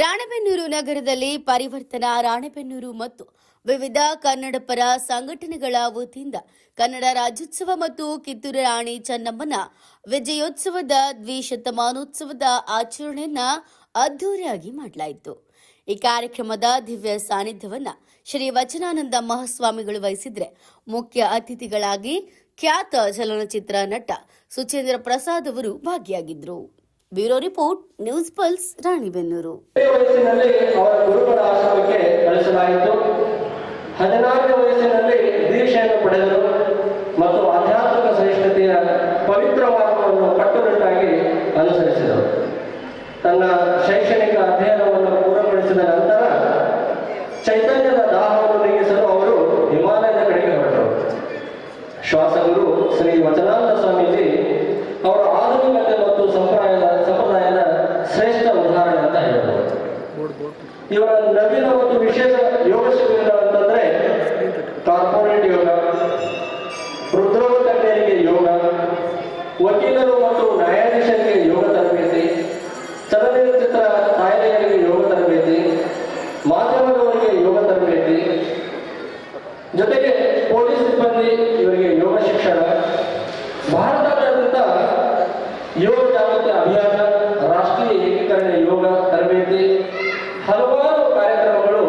ರಾಣೆಬೆನ್ನೂರು ನಗರದಲ್ಲಿ ಪರಿವರ್ತನಾ ರಾಣೆಬೆನ್ನೂರು ಮತ್ತು ವಿವಿಧ ಕನ್ನಡಪರ ಸಂಘಟನೆಗಳ ವತಿಯಿಂದ ಕನ್ನಡ ರಾಜ್ಯೋತ್ಸವ ಮತ್ತು ಕಿತ್ತೂರು ರಾಣಿ ಚೆನ್ನಮ್ಮನ ವಿಜಯೋತ್ಸವದ ದ್ವಿಶತಮಾನೋತ್ಸವದ ಆಚರಣೆಯನ್ನ ಅದ್ದೂರಿಯಾಗಿ ಮಾಡಲಾಯಿತು. ಈ ಕಾರ್ಯಕ್ರಮದ ದಿವ್ಯ ಸಾನ್ನಿಧ್ಯವನ್ನ ಶ್ರೀ ವಚನಾನಂದ ಮಹಾಸ್ವಾಮಿಗಳು ವಹಿಸಿದ್ರೆ ಮುಖ್ಯ ಅತಿಥಿಗಳಾಗಿ ಖ್ಯಾತ ಚಲನಚಿತ್ರ ನಟ ಸುಚೇಂದ್ರ ಪ್ರಸಾದ್ ಅವರು ಭಾಗಿಯಾಗಿದ್ರು. Bureau report, news pulse, Ranebennur. ಕಳಿಸಲಾಯಿತು. ಹದಿನಾಲ್ಕು ವಯಸ್ಸಿನಲ್ಲಿ ದೀಕ್ಷೆಯನ್ನು ಪಡೆದರು ಮತ್ತು ಆಧ್ಯಾತ್ಮಿಕ ಸಹಿಷ್ಣುತೆಯ ಪವಿತ್ರ ಮಾರ್ಗವನ್ನು ಕಟ್ಟುನಿಟ್ಟಾಗಿ ಅನುಸರಿಸಿದರು. ತನ್ನ ಶೈಕ್ಷಣಿಕ ಅಧ್ಯಯನವನ್ನು ಪೂರ್ಣಗೊಳಿಸಿದ ನಂತರ ಚೈತನ್ಯದ ದಾಹವನ್ನು ನೀಗಿಸಲು ಅವರು ಹಿಮಾಲಯದ ಕಡೆಗೆ ಹೊರಟರು ಶ್ವಾಸಗುರು ಶ್ರೀ ವಚನಾನಂದ ಸ್ವಾಮೀಜಿ ಅವರ ಆಧುನಿಕತೆ ಮತ್ತು ಸಂಪ್ರದಾಯದ ಸಂಪ್ರದಾಯದ ಶ್ರೇಷ್ಠ ಉದಾಹರಣೆ ಅಂತ ಹೇಳ್ಬೋದು ಇವರ ನವೀನ ಒಂದು ವಿಶೇಷ ಯೋಗ ಶಿಬಿರಗಳಂತಂದ್ರೆ ಕಾರ್ಪೊರೇಟ್ ಯೋಗ ತಜ್ಞರಿಗೆ ಯೋಗ ವಕೀಲರು ಮತ್ತು ನ್ಯಾಯಾಧೀಶರಿಗೆ ಯೋಗ ತರಬೇತಿ ಚಲನಚಿತ್ರ ತಾಯಂದಿರಿಗೆ ಯೋಗ ತರಬೇತಿ ಮಾಧ್ಯಮದವರಿಗೆ ಯೋಗ ತರಬೇತಿ ಜೊತೆಗೆ ಪೊಲೀಸ್ ಸಿಬ್ಬಂದಿ ಇವರಿಗೆ ಯೋಗ ಶಿಕ್ಷಣ ಭಾರತಾದ್ಯಂತ ಯೋಗ ಜಾಗೃತಿ ಅಭಿಯಾನ ರಾಷ್ಟ್ರೀಯ ಏಕೀಕರಣ ಯೋಗ ತರಬೇತಿ ಹಲವಾರು ಕಾರ್ಯಕ್ರಮಗಳು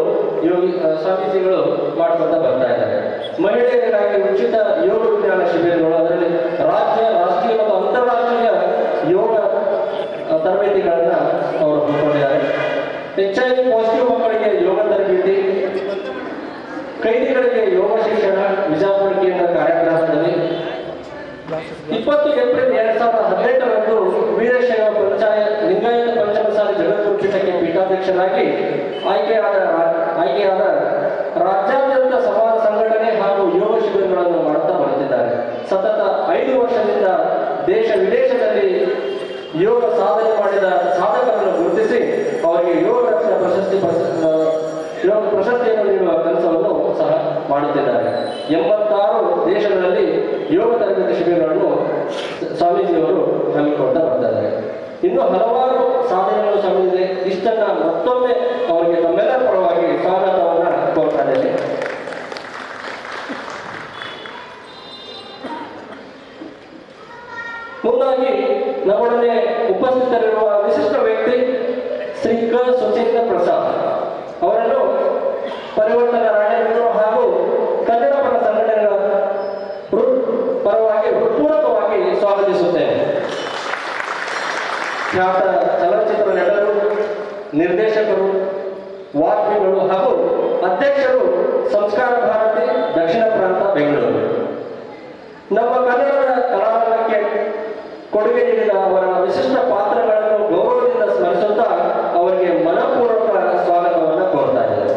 ಯೋಗಿ ಆ, ಸ್ವಾಮೀಜಿಗಳು ಮಾಡ್ಕೊತಾ ಬರ್ತಾ ಇದ್ದಾರೆ ಮಹಿಳೆಯರಿಗಾಗಿ ಉಚಿತ ಯೋಗ ವಿಜ್ಞಾನ ಶಿಬಿರಗಳು ಅದರಲ್ಲಿ ರಾಜ್ಯ ರಾಷ್ಟ್ರೀಯ ಮತ್ತು ಅಂತಾರಾಷ್ಟ್ರೀಯ ಯೋಗ ಆ, ತರಬೇತಿಗಳನ್ನ ಅವರು ಹಮ್ಮಿಕೊಂಡಿದ್ದಾರೆ ಎಚ್ ಐ ವಿ ಪಾಸಿಟಿವ್ ಮಕ್ಕಳಿಗೆ ಯೋಗ ತರಬೇತಿ ಕೈದಿಗಳಿಗೆ ಯೋಗ ಶಿಕ್ಷಣ ಬಿಜಾಪುರ ಕೇಂದ್ರ ಕಾರ್ಯಕ್ರಮದಲ್ಲಿ ಇಪ್ಪತ್ತು ಏಪ್ರಿಲ್ ಎರಡ್ ಸಾವಿರದ ಹದಿನೆಂಟರಂದು ವೀರಶೈವ ಪಂಚಾಯತ್ ಲಿಂಗಾಯತ ಪಂಚಮಸಾಲಿ ಜಗದ್ಗುರು ಪೀಠಕ್ಕೆ ಪೀಠಾಧ್ಯಕ್ಷರಾಗಿ ಆಯ್ಕೆಯಾದ ಆಯ್ಕೆಯಾದ ರಾಜ್ಯಾದ್ಯಂತ ಸಮಾಜ ಸಂಘಟನೆ ಹಾಗೂ ಯೋಗ ಶಿಬಿರಗಳನ್ನು ಮಾಡುತ್ತಾ ಬರುತ್ತಿದ್ದಾರೆ. ಸತತ ಐದು ವರ್ಷದಿಂದ ದೇಶ ವಿದೇಶದಲ್ಲಿ ಯೋಗ ಸಾಧನೆ ಮಾಡಿದ ಸಾಧಕರನ್ನು ಗುರುತಿಸಿ ಅವರಿಗೆ ಯೋಗ ರತ್ನ ಪ್ರಶಸ್ತಿ ಯೋಗ ಪ್ರಶಸ್ತಿಯನ್ನು ನೀಡುವ ಸಹ ಮಾಡುತ್ತಿದ್ದಾರೆ. ಎಂಬತ್ತಾರು ದೇಶಗಳಲ್ಲಿ ಯೋಗ ತರಬೇತಿ ಶಿಬಿರಗಳನ್ನು ಸ್ವಾಮೀಜಿಯವರು ಹಮ್ಮಿಕೊಳ್ತಾ ಬರ್ತಿದ್ದಾರೆ. ಇನ್ನು ಹಲವಾರು ಸಾಧನೆಗಳು ಸ್ವಾಮೀಜಿ ಇಷ್ಟನ್ನ ಮತ್ತೊಮ್ಮೆ ಅವರಿಗೆ ತಮ್ಮೆಲ್ಲರ ಪರವಾಗಿ ಸ್ವಾಗತವನ್ನ ಕೋರ್ತಾ ಇದ್ದೇನೆ ಮುಂದಾಗಿ ನಮ್ಮೊಡನೆ ಉಪಸ್ಥಿತರಿರುವ ವಿಶಿಷ್ಟ ವ್ಯಕ್ತಿ ಶ್ರೀ ಕ ಸುಚೇಂದ್ರ ಪ್ರಸಾದ್ ಅವರನ್ನು ಪರಿವರ್ತನಾ ರಾಣೆಬೆನ್ನೂರು ಹಾಗೂ ಕನ್ನಡ ಪರ ಸಂಘಟನೆಗಳ ಹೃ- ಪರವಾಗಿ ಹೃತ್ಪೂರ್ವಕವಾಗಿ ಸ್ವಾಗತಿಸುತ್ತೇನೆ ಖ್ಯಾತ ಚಲನಚಿತ್ರ ನಟರು ನಿರ್ದೇಶಕರು ವಾಗ್ಮಿಗಳು ಹಾಗೂ ಅಧ್ಯಕ್ಷರು ಸಂಸ್ಕಾರ ಭಾರತಿ ದಕ್ಷಿಣ ಪ್ರಾಂತ ಬೆಂಗಳೂರು ನಮ್ಮ ಕನ್ನಡದ ಕಲಾರಂಗಕ್ಕೆ ಕೊಡುಗೆ ನೀಡಿದ ಅವರ ವಿಶಿಷ್ಟ ಪಾತ್ರಗಳನ್ನು ಗೌರವದಿಂದ ಸ್ಮರಿಸುತ್ತಾ ಅವರಿಗೆ ಮನಪೂರ್ವಕ ಸ್ವಾಗತವನ್ನು ಕೋರ್ತಾ ಇದ್ದಾರೆ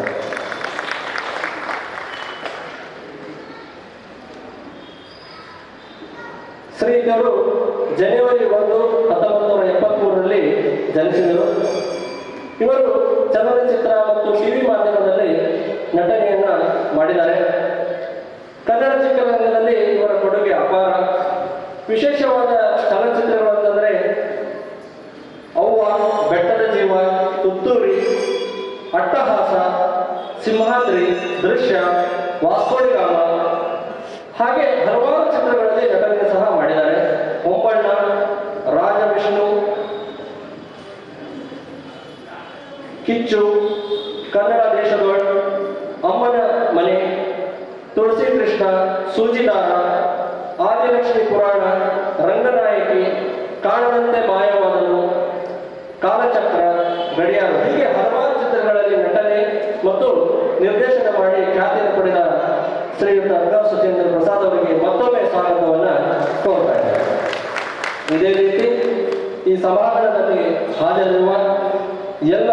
ಶ್ರೀಗಳು ಜನವರಿ ಒಂದು ಹತ್ತೊಂಬತ್ತು ನೂರ ಎಪ್ಪತ್ಮೂರರಲ್ಲಿ ಜನಿಸಿದರು ಇವರು ಚಲನಚಿತ್ರ ಮತ್ತು ಟಿವಿ ಮಾಧ್ಯಮದಲ್ಲಿ ನಟನೆಯನ್ನ ಮಾಡಿದ್ದಾರೆ ಕನ್ನಡ ಚಿತ್ರರಂಗದಲ್ಲಿ ಇವರ ಕೊಡುಗೆ ಅಪಾರ ವಿಶೇಷವಾದ ಚಲನಚಿತ್ರಗಳು ಅಂತಂದ್ರೆ ಅವ್ವ ಬೆಟ್ಟದ ಜೀವ ತುತ್ತೂರಿ ಅಟ್ಟಹಾಸ ಸಿಂಹಾದ್ರಿ ದೃಶ್ಯ ವಾಸ್ಕೋಡಿಗಾಮ ಹಾಗೆ ಹಲವಾರು ಚಿತ್ರಗಳಲ್ಲಿ ನಟನೆ ಸಹ ಮಾಡಿದ್ದಾರೆ ಹೊಂಬಣ್ಣ ರಾಜ ವಿಷ್ಣು ಕಿಚ್ಚು ಕನ್ನಡ ದೇಶದೊಳ್ ಅಮ್ಮನ ಮನೆ ತುಳಸಿ ಕೃಷ್ಣ ಸೂಜಿದಾರ ಆದಿಲಕ್ಷ್ಮಿ ಪುರಾಣ, ರಂಗನಾಯಕಿ, ಕಾಣದಂತೆ ಮಾಯವಾದನು ಕಾಲಚಕ್ರ, ಗಡಿಯಾರ ಹೀಗೆ ಹಲವಾರು ಚಿತ್ರಗಳಲ್ಲಿ ನಟನೆ ಮತ್ತು ನಿರ್ದೇಶನ ಮಾಡಿ ಖ್ಯಾತಿಯನ್ನು ಪಡೆದ ಶ್ರೀಯುತ ಅರ್ಗ ಸುಚೇಂದ್ರ ಪ್ರಸಾದ್ ಅವರಿಗೆ ಮತ್ತೊಮ್ಮೆ ಸ್ವಾಗತವನ್ನ ಕೋರ್ತಾ ಇದ್ದಾರೆ ಇದೇ ರೀತಿ ಈ ಸಮಾರಂಭದಲ್ಲಿ ಹಾಜರಿರುವ ಎಲ್ಲ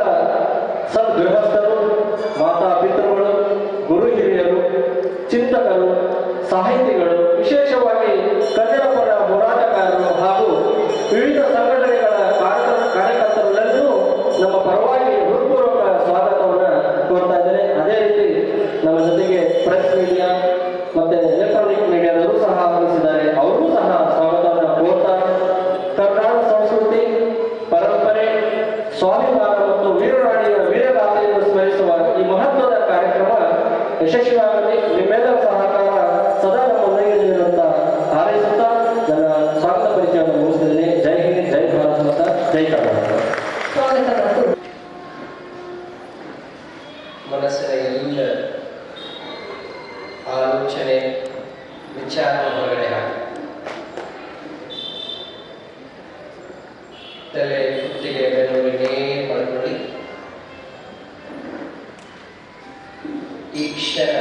ಈ ಕ್ಷಣ,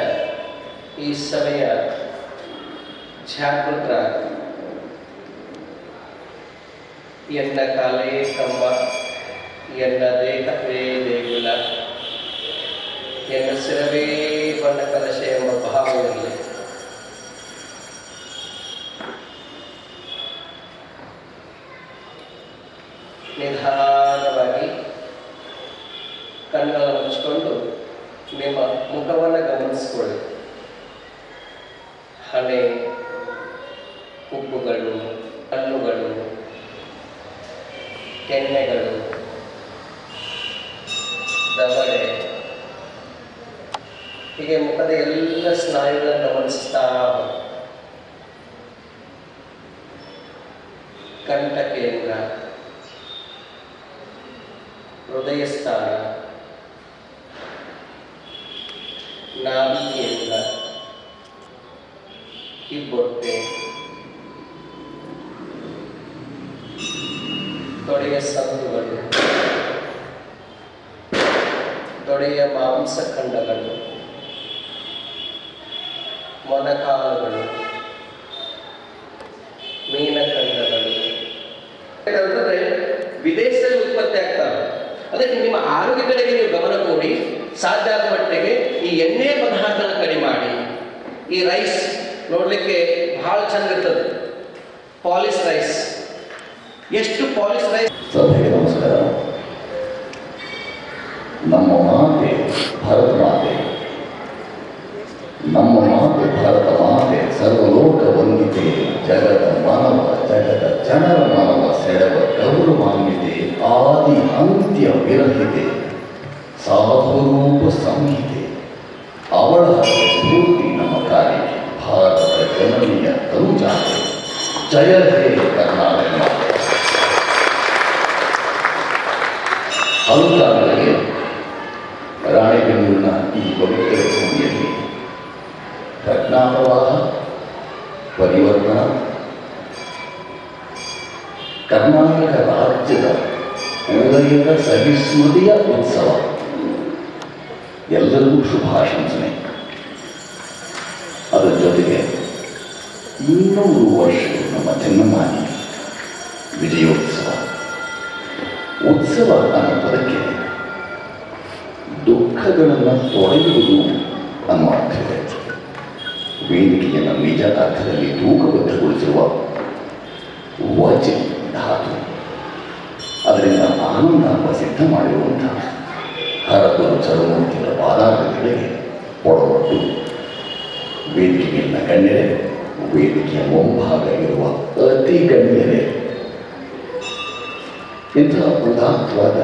ಈ ಸಮಯ ಜಾಗೃತರಾಗಿ ಎನ್ನ ಕಾಲೇ ಕಂಬ ಎನ್ನ ದೇಹವೇ ದೇಗುಲ, ಎನ್ನ ಸಿರವೇ ಬಣ್ಣ ಕಲಶ ಎಂಬ ಭಾವದಲ್ಲಿ. ನಿಧಾನವಾಗಿ ಕಣ್ಣನ್ನು ಮುಚ್ಚಿಕೊಂಡು ನಿಮ್ಮ ಮುಖವನ್ನು ಗಮನಿಸ್ಕೊಳ್ಳಿ ಹಳೆ ಉಪ್ಪುಗಳು ಕಣ್ಣುಗಳು ಕೆನ್ನೆಗಳು ದವಡೆ ಹೀಗೆ ಮುಖದ ಎಲ್ಲ ಸ್ನಾಯುಗಳನ್ನು ಗಮನಿಸ್ತಾ. ಕಂಠ ಕೇಂದ್ರ ಹೃದಯ ಸ್ಥಾನ ನಾಭಿ ಕೇಂದ್ರ ಕಿಬ್ಬೊಟ್ಟೆ ತೊಡೆಯ ಸಂದುಗಳು ತೊಡೆಯ ಮಾಂಸಖಂಡಗಳು ಮೊನಕಾಲುಗಳು ಮೀನಖಂಡಗಳು. ಅಂತಂದ್ರೆ ವಿದೇಶದಲ್ಲಿ ಉತ್ಪತ್ತಿ ಆಗ್ತವೆ. ಅದಕ್ಕೆ ನಿಮ್ಮ ಆರೋಗ್ಯ ಕಡೆಗೆ ನೀವು ಗಮನ ಕೊಡಿ. ಸಾಧ್ಯ ಆದ ಮಟ್ಟಿಗೆ ಈ ಎಣ್ಣೆ ಪದಾರ್ಥನ ಕಡಿಮೆ ಮಾಡಿ. ಈ ರೈಸ್ ನೋಡಲಿಕ್ಕೆ ಬಹಳ ಚಂದ ಇರ್ತದೆ. ಪಾಲಿಸ್ ರೈಸ್ ಎಷ್ಟು ಪಾಲಿಸ್ ರೈಸ್ ಸಭೆಗೆ ನಮಸ್ಕಾರ. ನಮ್ಮ ಮಾತೆ ಭಾರತ ಮಾತೆ. ನಮ್ಮ ಮಾತೆ ಭಾರತ ಮಾತೆ ಸರ್ವಲೋಕ ವಂದಿತೆ, ಜಗದ ಮಾನವ, ಜಗದ ಜನರ ಮಾನವ, ಸೆಳೆವ ಗೌರವಾನ್ವಿತೆ, ಆದಿ ಅಂತ್ಯ ವಿರಹಿತೆ ಸಾಧುರೂಪ ಸಂಹಿತೆ ಅವಳ ಸ್ಫೂರ್ತಿ ನಮ್ಮ ಕಾರ್ಯಕ್ಕೆ ಭಾರತದ ಜನನಿಯ ತನುಜಾತೆ ಜಯ ಹೇ ಕರ್ನಾಟಕ ಮಾತೆ ಅನುದಾನಗಳಿಗೆ ರಾಣೆಬೆನ್ನೂರಿನ ಈ ಪವಿತ್ರ ಭೂಮಿಯಲ್ಲಿ ಪ್ರಜ್ಞಾಪ್ರವಾಹ ಪರಿವರ್ತನ ಕರ್ನಾಟಕ ರಾಜ್ಯದ ಉದಯದ ಸಹಿಷ್ಣುತೆಯ ಉತ್ಸವ. ಎಲ್ಲರಿಗೂ ಶುಭಾಶಂಸನೆ. ಅದರ ಜೊತೆಗೆ ಇನ್ನೂರು ವರ್ಷ ನಮ್ಮ ಚೆನ್ನಮ್ಮಾನಿ ವಿಜಯೋತ್ಸವ. ಉತ್ಸವ ಅನ್ನೋ ಪದಕ್ಕೆ ದುಃಖಗಳನ್ನು ತೊಳೆಯುವುದು ಅನ್ನೋ ಅರ್ಥವಿದೆ ವೇದಿಕೆಯನ್ನು ನಿಜ ಅರ್ಥದಲ್ಲಿ ತೂಕಬದ್ಧಗೊಳಿಸಿರುವ ವಚನ ಧಾತು. ಅದರಿಂದ ಆನಂದ ಸಿದ್ಧ ಮಾಡಿರುವಂತಹ ಹರಗುರು ಚರಮೂರ್ತಿಗಳ ಪಾದಾರ್ಥಗಳಿಗೆ ಒಡಗೊಟ್ಟು ವೇದಿಕೆಯನ್ನ ಗಣ್ಯರೇ ವೇದಿಕೆಯ ಮುಂಭಾಗ ಇರುವ ಅತಿ ಕಣ್ಣೆರೆ. ಇಂತಹ ಉದಾತ್ತವಾದ